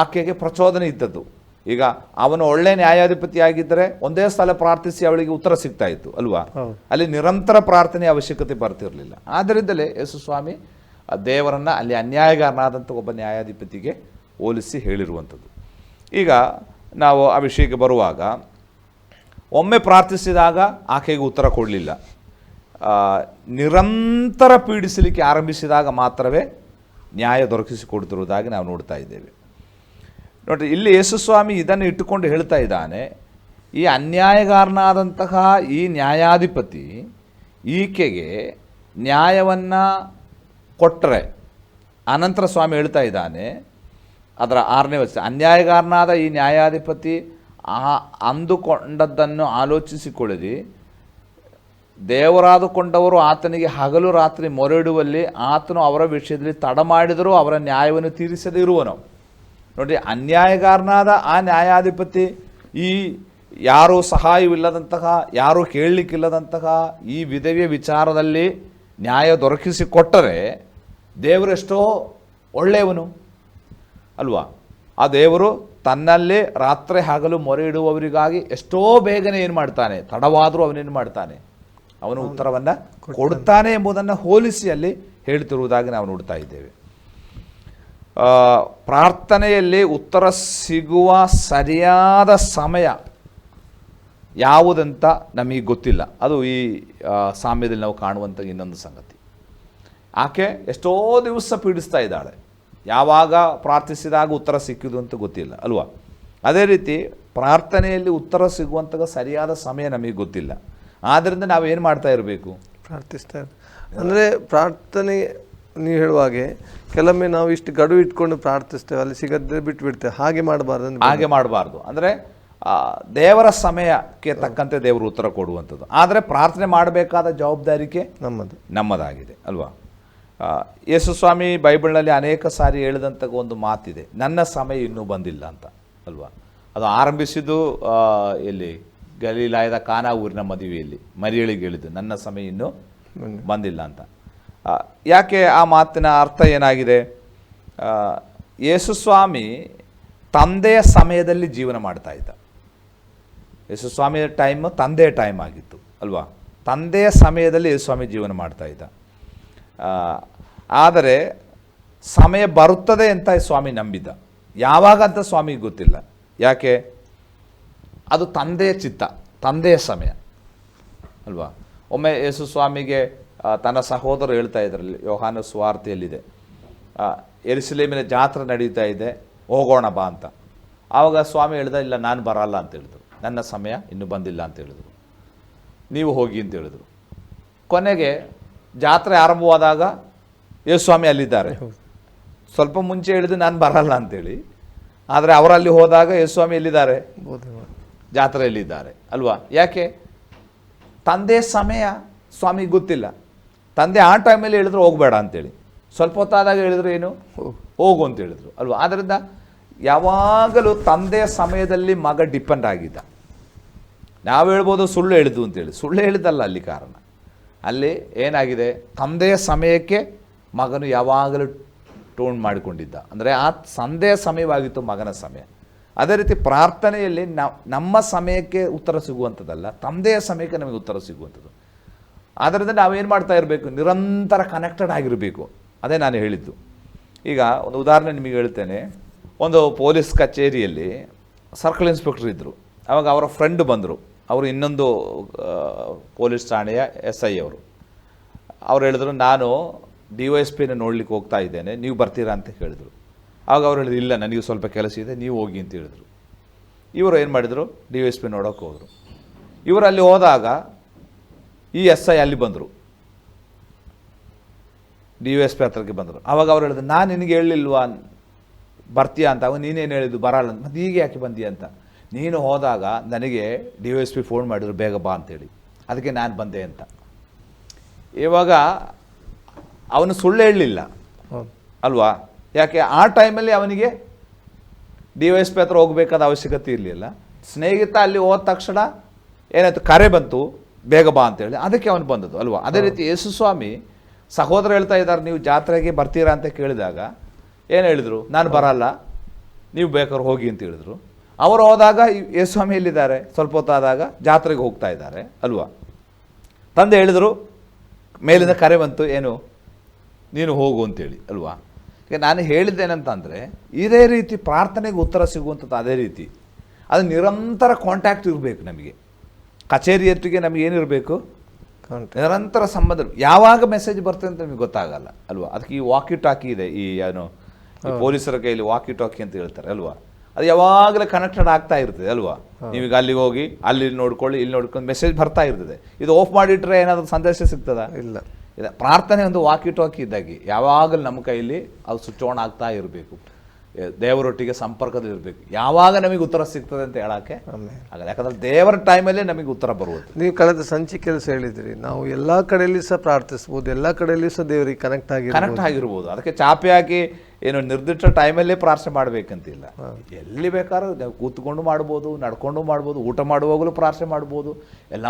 ಆಕೆಗೆ ಪ್ರಚೋದನೆ ಇದ್ದದ್ದು. ಈಗ ಅವನು ಒಳ್ಳೆ ನ್ಯಾಯಾಧಿಪತಿ ಆಗಿದ್ದರೆ ಒಂದೇ ಸ್ಥಳ ಪ್ರಾರ್ಥಿಸಿ ಅವಳಿಗೆ ಉತ್ತರ ಸಿಗ್ತಾ ಇತ್ತು ಅಲ್ವಾ? ಅಲ್ಲಿ ನಿರಂತರ ಪ್ರಾರ್ಥನೆ ಅವಶ್ಯಕತೆ ಬರ್ತಿರಲಿಲ್ಲ. ಆದ್ದರಿಂದಲೇ ಯೇಸು ಸ್ವಾಮಿ ದೇವರನ್ನು ಅಲ್ಲಿ ಅನ್ಯಾಯಗಾರನಾದಂಥ ಒಬ್ಬ ನ್ಯಾಯಾಧಿಪತಿಗೆ ಹೋಲಿಸಿ ಹೇಳಿರುವಂಥದ್ದು. ಈಗ ನಾವು ಆ ವಿಷಯಕ್ಕೆ ಬರುವಾಗ ಒಮ್ಮೆ ಪ್ರಾರ್ಥಿಸಿದಾಗ ಆಕೆಗೆ ಉತ್ತರ ಕೊಡಲಿಲ್ಲ. ನಿರಂತರ ಪೀಡಿಸಲಿಕ್ಕೆ ಆರಂಭಿಸಿದಾಗ ಮಾತ್ರವೇ ನ್ಯಾಯ ದೊರಕಿಸಿಕೊಡ್ತಿರುವುದಾಗಿ ನಾವು ನೋಡ್ತಾ ಇದ್ದೇವೆ. ನೋಡ್ರಿ, ಇಲ್ಲಿ ಯೇಸುಸ್ವಾಮಿ ಇದನ್ನು ಇಟ್ಟುಕೊಂಡು ಹೇಳ್ತಾ ಇದ್ದಾನೆ, ಈ ಅನ್ಯಾಯಗಾರನಾದಂತಹ ಈ ನ್ಯಾಯಾಧಿಪತಿ ಈಕೆಗೆ ನ್ಯಾಯವನ್ನು ಕೊಟ್ಟರೆ ಅನಂತರ ಸ್ವಾಮಿ ಹೇಳ್ತಾ ಇದ್ದಾನೆ, ಅದರ ಆರನೇ ವರ್ಷ ಅನ್ಯಾಯಗಾರನಾದ ಈ ನ್ಯಾಯಾಧಿಪತಿ ಆ ಅಂದುಕೊಂಡದ್ದನ್ನು ಆಲೋಚಿಸಿಕೊಳ್ಳಿರಿ. ದೇವರಾದುಕೊಂಡವರು ಆತನಿಗೆ ಹಗಲು ರಾತ್ರಿ ಮೊರೆಯಿಡುವಲ್ಲಿ ಆತನು ಅವರ ವಿಷಯದಲ್ಲಿ ತಡ ಮಾಡಿದರೂ ಅವರ ನ್ಯಾಯವನ್ನು ತೀರಿಸದೇ ಇರುವನು. ನೋಡಿ ಅನ್ಯಾಯಗಾರನಾದ ಆ ನ್ಯಾಯಾಧಿಪತಿ ಈ ಯಾರೂ ಸಹಾಯವಿಲ್ಲದಂತಹ ಯಾರೂ ಕೇಳಲಿಕ್ಕಿಲ್ಲದಂತಹ ಈ ವಿಧವೆಯ ವಿಚಾರದಲ್ಲಿ ನ್ಯಾಯ ದೊರಕಿಸಿಕೊಟ್ಟರೆ ದೇವರೆಷ್ಟೋ ಒಳ್ಳೆಯವನು ಅಲ್ವಾ? ಆ ದೇವರು ತನ್ನಲ್ಲೇ ರಾತ್ರಿ ಹಾಗಲು ಮೊರೆ ಇಡುವವರಿಗಾಗಿ ಎಷ್ಟೋ ಬೇಗನೆ ಏನು ಮಾಡ್ತಾನೆ ತಡವಾದರೂ ಅವನೇನು ಮಾಡ್ತಾನೆ? ಅವನು ಉತ್ತರವನ್ನು ಕೊಡ್ತಾನೆ ಎಂಬುದನ್ನು ಹೋಲಿಸಿ ಅಲ್ಲಿ ಹೇಳ್ತಿರುವುದಾಗಿ ನಾವು ನೋಡ್ತಾ ಇದ್ದೇವೆ. ಪ್ರಾರ್ಥನೆಯಲ್ಲಿ ಉತ್ತರ ಸಿಗುವ ಸರಿಯಾದ ಸಮಯ ಯಾವುದಂತ ನಮಗೆ ಗೊತ್ತಿಲ್ಲ. ಅದು ಈ ಸಾಮ್ಯದಲ್ಲಿ ನಾವು ಕಾಣುವಂಥ ಇನ್ನೊಂದು ಸಂಗತಿ. ಆಕೆ ಎಷ್ಟೋ ದಿವಸ ಪೀಡಿಸ್ತಾ ಇದ್ದಾಳೆ. ಯಾವಾಗ ಪ್ರಾರ್ಥಿಸಿದಾಗ ಉತ್ತರ ಸಿಕ್ಕಿದು ಅಂತ ಗೊತ್ತಿಲ್ಲ, ಅಲ್ವಾ? ಅದೇ ರೀತಿ ಪ್ರಾರ್ಥನೆಯಲ್ಲಿ ಉತ್ತರ ಸಿಗುವಂಥ ಸರಿಯಾದ ಸಮಯ ನಮಗೆ ಗೊತ್ತಿಲ್ಲ. ಆದ್ದರಿಂದ ನಾವು ಏನು ಮಾಡ್ತಾ ಇರಬೇಕು? ಪ್ರಾರ್ಥಿಸ್ತಾ ಅಂದ್ರೆ ಪ್ರಾರ್ಥನೆ ನೀವು ಹೇಳುವ ಹಾಗೆ ಕೆಲವೊಮ್ಮೆ ನಾವು ಇಷ್ಟು ಗಡುವು ಇಟ್ಕೊಂಡು ಪ್ರಾರ್ಥಿಸ್ತೇವೆ ಅಲ್ಲಿ ಸಿಗದ್ರೆ ಬಿಟ್ಟು ಬಿಡ್ತೇವೆ ಹಾಗೆ ಮಾಡಬಾರ್ದು ಹಾಗೆ ಮಾಡಬಾರ್ದು. ಅಂದರೆ ದೇವರ ಸಮಯಕ್ಕೆ ತಕ್ಕಂತೆ ದೇವರು ಉತ್ತರ ಕೊಡುವಂಥದ್ದು. ಆದರೆ ಪ್ರಾರ್ಥನೆ ಮಾಡಬೇಕಾದ ಜವಾಬ್ದಾರಿಕೆ ನಮ್ಮದು. ನಮ್ಮದಾಗಿದೆ ಅಲ್ವಾ? ಯೇಸು ಸ್ವಾಮಿ ಬೈಬಲ್ನಲ್ಲಿ ಅನೇಕ ಸಾರಿ ಹೇಳಿದಂಥ ಒಂದು ಮಾತಿದೆ ನನ್ನ ಸಮಯ ಇನ್ನೂ ಬಂದಿಲ್ಲ ಅಂತ ಅಲ್ವಾ? ಅದು ಆರಂಭಿಸಿದ್ದು ಎಲ್ಲಿ? ಗಲೀಲಾಯದ ಕಾನಾ ಊರಿನ ಮದುವೆಯಲ್ಲಿ. ಮರಿಯಳಿಗೆ ಹೇಳಿದ್ದು ನನ್ನ ಸಮಯ ಇನ್ನೂ ಬಂದಿಲ್ಲ ಅಂತ. ಯಾಕೆ ಆ ಮಾತಿನ ಅರ್ಥ ಏನಾಗಿದೆ? ಯೇಸುಸ್ವಾಮಿ ಯೇಸು ಸ್ವಾಮಿ ತಂದೆಯ ಸಮಯದಲ್ಲಿ ಜೀವನ ಮಾಡ್ತಾ ಇದ್ದ. ಯೇಸುಸ್ವಾಮಿಯ ಟೈಮ್ ತಂದೆಯ ಟೈಮ್ ಆಗಿತ್ತು, ಅಲ್ವಾ? ತಂದೆಯ ಸಮಯದಲ್ಲಿ ಯೇಸುಸ್ವಾಮಿ ಜೀವನ ಮಾಡ್ತಾ ಇದ್ದ. ಆದರೆ ಸಮಯ ಬರುತ್ತದೆ ಅಂತ ಸ್ವಾಮಿ ನಂಬಿದ್ದ. ಯಾವಾಗ ಅಂತ ಸ್ವಾಮಿಗೆ ಗೊತ್ತಿಲ್ಲ. ಯಾಕೆ? ಅದು ತಂದೆಯ ಚಿತ್ತ, ತಂದೆಯ ಸಮಯ, ಅಲ್ವಾ? ಒಮ್ಮೆ ಯೇಸು ಸ್ವಾಮಿಗೆ ತನ್ನ ಸಹೋದರ ಹೇಳ್ತಾ ಇದ್ರಲ್ಲಿ ಯೋಹಾನ ಸ್ವಾರ್ಥಿಯಲ್ಲಿದೆ ಎರಿಸಲೇಮಿನ ಜಾತ್ರೆ ನಡೀತಾ ಇದೆ, ಹೋಗೋಣ ಬಾ ಅಂತ. ಆವಾಗ ಸ್ವಾಮಿ ಹೇಳ್ದ, ಇಲ್ಲ, ನಾನು ಬರಲ್ಲ ಅಂತ ಹೇಳಿದ್ರು. ನನ್ನ ಸಮಯ ಇನ್ನೂ ಬಂದಿಲ್ಲ ಅಂತ ಹೇಳಿದ್ರು. ನೀವು ಹೋಗಿ ಅಂತ ಹೇಳಿದ್ರು. ಕೊನೆಗೆ ಜಾತ್ರೆ ಆರಂಭವಾದಾಗ ಯೇಸು ಸ್ವಾಮಿ ಅಲ್ಲಿದ್ದಾರೆ. ಸ್ವಲ್ಪ ಮುಂಚೆ ಹೇಳಿದ್ದು, ನಾನು ಬರಲ್ಲ ಅಂತೇಳಿ. ಆದರೆ ಅವರಲ್ಲಿ ಹೋದಾಗ ಯೇಸು ಸ್ವಾಮಿ ಎಲ್ಲಿದ್ದಾರೆ? ಜಾತ್ರೆಯಲ್ಲಿದ್ದಾರೆ. ಅಲ್ವಾ? ಯಾಕೆ? ತಂದೆ ಸಮಯ ಸ್ವಾಮಿಗೆ ಗೊತ್ತಿಲ್ಲ. ತಂದೆ ಆ ಟೈಮಲ್ಲಿ ಹೇಳಿದ್ರು ಹೋಗಬೇಡ ಅಂತೇಳಿ. ಸ್ವಲ್ಪ ಹೊತ್ತಾದಾಗ ಹೇಳಿದ್ರು ಏನು? ಹೋಗು. ಅಂತ ಹೇಳಿದ್ರು. ಅಲ್ವಾ? ಆದ್ದರಿಂದ ಯಾವಾಗಲೂ ತಂದೆಯ ಸಮಯದಲ್ಲಿ ಮಗ ಡಿಪೆಂಡ್ ಆಗಿದ್ದ. ನಾವು ಹೇಳ್ಬೋದು ಸುಳ್ಳು ಹೇಳಿದ್ದು ಅಂತೇಳಿ. ಸುಳ್ಳು ಹೇಳಿದ್ದಲ್ಲ ಅಲ್ಲಿ ಕಾರಣ. ಅಲ್ಲಿ ಏನಾಗಿದೆ? ತಂದೆಯ ಸಮಯಕ್ಕೆ ಮಗನು ಯಾವಾಗಲೂ ಟೋನ್ ಮಾಡಿಕೊಂಡಿದ್ದ. ಅಂದರೆ ಆ ತಂದೆಯ ಸಮಯವಾಗಿತ್ತು ಮಗನ ಸಮಯ. ಅದೇ ರೀತಿ ಪ್ರಾರ್ಥನೆಯಲ್ಲಿ ನಮ್ಮ ಸಮಯಕ್ಕೆ ಉತ್ತರ ಸಿಗುವಂಥದ್ದಲ್ಲ ತಂದೆಯ ಸಮಯಕ್ಕೆ ನಮಗೆ ಉತ್ತರ ಸಿಗುವಂಥದ್ದು. ಆದ್ದರಿಂದ ನಾವೇನು ಮಾಡ್ತಾ ಇರಬೇಕು? ನಿರಂತರ ಕನೆಕ್ಟೆಡ್ ಆಗಿರಬೇಕು. ಅದೇ ನಾನು ಹೇಳಿದ್ದು. ಈಗ ಒಂದು ಉದಾಹರಣೆ ನಿಮಗೆ ಹೇಳ್ತೇನೆ. ಒಂದು ಪೊಲೀಸ್ ಕಚೇರಿಯಲ್ಲಿ ಸರ್ಕಲ್ ಇನ್ಸ್ಪೆಕ್ಟರ್ ಇದ್ದರು ಅವಾಗ ಅವರ ಫ್ರೆಂಡ್ ಬಂದರು. ಅವರು ಇನ್ನೊಂದು ಪೊಲೀಸ್ ಠಾಣೆಯ ಎಸ್ ಐ ಅವರು. ಅವ್ರು ಹೇಳಿದ್ರು, ನಾನು ಡಿ ವೈ ಎಸ್ ಪಿನ ನೋಡ್ಲಿಕ್ಕೆ ಹೋಗ್ತಾ ಇದ್ದೇನೆ. ನೀವು ಬರ್ತೀರಾ? ಅಂತ ಹೇಳಿದರು. ಆವಾಗ ಅವ್ರು ಹೇಳಿದ್ರು, ಇಲ್ಲ, ನನಗೆ ಸ್ವಲ್ಪ ಕೆಲಸ ಇದೆ. ನೀವು ಹೋಗಿ ಅಂತ ಹೇಳಿದರು. ಇವರು ಏನು ಮಾಡಿದರು? ಡಿ ವೈ ಎಸ್ ಪಿ ನೋಡೋಕೆ ಹೋದರು. ಇವರಲ್ಲಿ ಹೋದಾಗ ಈ ಎಸ್ ಐ ಅಲ್ಲಿ ಬಂದರು. ಡಿ ಯು ಎಸ್ ಪಿ ಹತ್ರಕ್ಕೆ ಬಂದರು. ಆವಾಗ ಅವ್ರು ಹೇಳಿದ್ರು ನಾನು ನಿನಗೆ ಹೇಳಿಲ್ವಾ ಬರ್ತೀಯಾ ಅಂತ? ಅವ ನೀನೇನು ಹೇಳಿದ್ದು? ಬರಲ್ಲ ಅಂತ. ಮತ್ತೆ ಈಗ ಯಾಕೆ ಬಂದೀಯ ಅಂತ? ನೀನು ಹೋದಾಗ ನನಗೆ D U S P phone ಮಾಡಿದ್ರು ಬೇಗ ಬಾ ಅಂತೇಳಿ. ಅದಕ್ಕೆ ನಾನು ಬಂದೆ ಅಂತ. ಇವಾಗ ಅವನು ಸುಳ್ಳು ಹೇಳಲಿಲ್ಲ. ಅಲ್ವಾ? ಯಾಕೆ? ಆ ಟೈಮಲ್ಲಿ ಅವನಿಗೆ ಡಿ ವೈ ಎಸ್ ಪಿ ಹತ್ರ ಹೋಗಬೇಕಾದ ಅವಶ್ಯಕತೆ ಇರಲಿಲ್ಲ. ಸ್ನೇಹಿತ ಅಲ್ಲಿ ಹೋದ ತಕ್ಷಣ ಏನಾಯ್ತು? ಕರೆ ಬಂತು. ಬೇಗ ಬಾ ಅಂತೇಳಿ ಅದಕ್ಕೆ ಅವನು ಬಂದದ್ದು, ಅಲ್ವಾ? ಅದೇ ರೀತಿ ಯೇಸು ಸ್ವಾಮಿ ಸಹೋದರ ಹೇಳ್ತಾ ಇದ್ದಾರೆ, ನೀವು ಜಾತ್ರೆಗೆ ಬರ್ತೀರಾ? ಅಂತ ಕೇಳಿದಾಗ ಏನು ಹೇಳಿದರು? ನಾನು ಬರಲ್ಲ, ನೀವು ಬೇಕಾದ್ರೆ ಹೋಗಿ ಅಂತ ಹೇಳಿದರು. ಅವರು ಹೋದಾಗ ಯೇಸು ಸ್ವಾಮಿ ಎಲ್ಲಿದ್ದಾರೆ? ಸ್ವಲ್ಪ ಹೊತ್ತಾದಾಗ ಜಾತ್ರೆಗೆ ಹೋಗ್ತಾ ಇದ್ದಾರೆ, ಅಲ್ವಾ? ತಂದೆ ಹೇಳಿದರು, ಮೇಲಿಂದ ಕರೆ ಬಂತು, ಏನು? ನೀನು ಹೋಗು ಅಂತೇಳಿ ಅಲ್ವಾ? ಈಗ ನಾನು ಹೇಳಿದ್ದೇನಂತಂದರೆ, ಇದೇ ರೀತಿ ಪ್ರಾರ್ಥನೆಗೆ ಉತ್ತರ ಸಿಗುವಂಥದ್ದು ಅದೇ ರೀತಿ. ಅದು ನಿರಂತರ ಕಾಂಟ್ಯಾಕ್ಟ್ ಇರಬೇಕು ನಮಗೆ. ಕಚೇರಿಯೊಟ್ಟಿಗೆ ನಮಗೆ ಏನಿರಬೇಕು? ನಿರಂತರ ಸಂಬಂಧ ಯಾವಾಗ ಮೆಸೇಜ್ ಬರ್ತದೆ ಅಂತ ನಿಮಗೆ ಗೊತ್ತಾಗಲ್ಲ ಅಲ್ವಾ? ಅದಕ್ಕೆ ಈ ವಾಕಿ ಟಾಕಿ ಇದೆ ಈ ಏನು ಪೊಲೀಸರ ಕೈಯಲ್ಲಿ ವಾಕಿ ಟಾಕಿ ಅಂತ ಹೇಳ್ತಾರೆ ಅಲ್ವಾ? ಅದು ಯಾವಾಗಲೂ ಕನೆಕ್ಟೆಡ್ ಆಗ್ತಾ ಇರ್ತದೆ ಅಲ್ವಾ? ನೀವೀಗ ಅಲ್ಲಿಗೆ ಹೋಗಿ ಅಲ್ಲಿ ನೋಡ್ಕೊಳ್ಳಿ ಇಲ್ಲಿ ನೋಡ್ಕೊಂಡು ಮೆಸೇಜ್ ಬರ್ತಾ ಇರ್ತದೆ. ಇದು ಆಫ್ ಮಾಡಿಟ್ರೆ ಏನಾದರೂ ಸಂದೇಶ ಸಿಗ್ತದ? ಇಲ್ಲ. ಇಲ್ಲ ಪ್ರಾರ್ಥನೆ ಒಂದು ವಾಕಿ ಟಾಕಿ ಇದ್ದಾಗಿ. ಯಾವಾಗಲೂ ನಮ್ಮ ಕೈಯಲ್ಲಿ ಅದು ಸ್ವಿಚ್ ಆನ್ ಆಗ್ತಾ ಇರಬೇಕು. ದೇವರೊಟ್ಟಿಗೆ ಸಂಪರ್ಕದಲ್ಲಿರಬೇಕು. ಯಾವಾಗ ನಮಗೆ ಉತ್ತರ ಸಿಗ್ತದೆ ಅಂತ ಹೇಳಕ್ಕೆ ಆಗಲ್ಲ. ಯಾಕಂದ್ರೆ ದೇವರ ಟೈಮಲ್ಲೇ ನಮಗೆ ಉತ್ತರ ಬರುವುದು. ನೀವು ಕಳೆದ ಸಂಚಿ ಕೆಲಸ ಹೇಳಿದ್ರಿ. ನಾವು ಎಲ್ಲ ಕಡೆಯಲ್ಲಿ ಸಹ ಪ್ರಾರ್ಥಿಸ್ಬೋದು ಎಲ್ಲ ಕಡೆಯಲ್ಲಿ ಸಹ ದೇವರಿಗೆ ಕನೆಕ್ಟ್ ಆಗಿ ಕನೆಕ್ಟ್ ಆಗಿರ್ಬೋದು. ಅದಕ್ಕೆ ಚಾಪೆ ಹಾಕಿ ಏನು ನಿರ್ದಿಷ್ಟ ಟೈಮಲ್ಲೇ ಪ್ರಾರ್ಥನೆ ಮಾಡಬೇಕಂತಿಲ್ಲ. ಎಲ್ಲಿ ಬೇಕಾದ್ರೂ ನಾವು ಕೂತ್ಕೊಂಡು ಮಾಡ್ಬೋದು ನಡ್ಕೊಂಡು ಮಾಡ್ಬೋದು ಊಟ ಮಾಡುವಾಗಲೂ ಪ್ರಾರ್ಥನೆ ಮಾಡ್ಬೋದು. ಎಲ್ಲ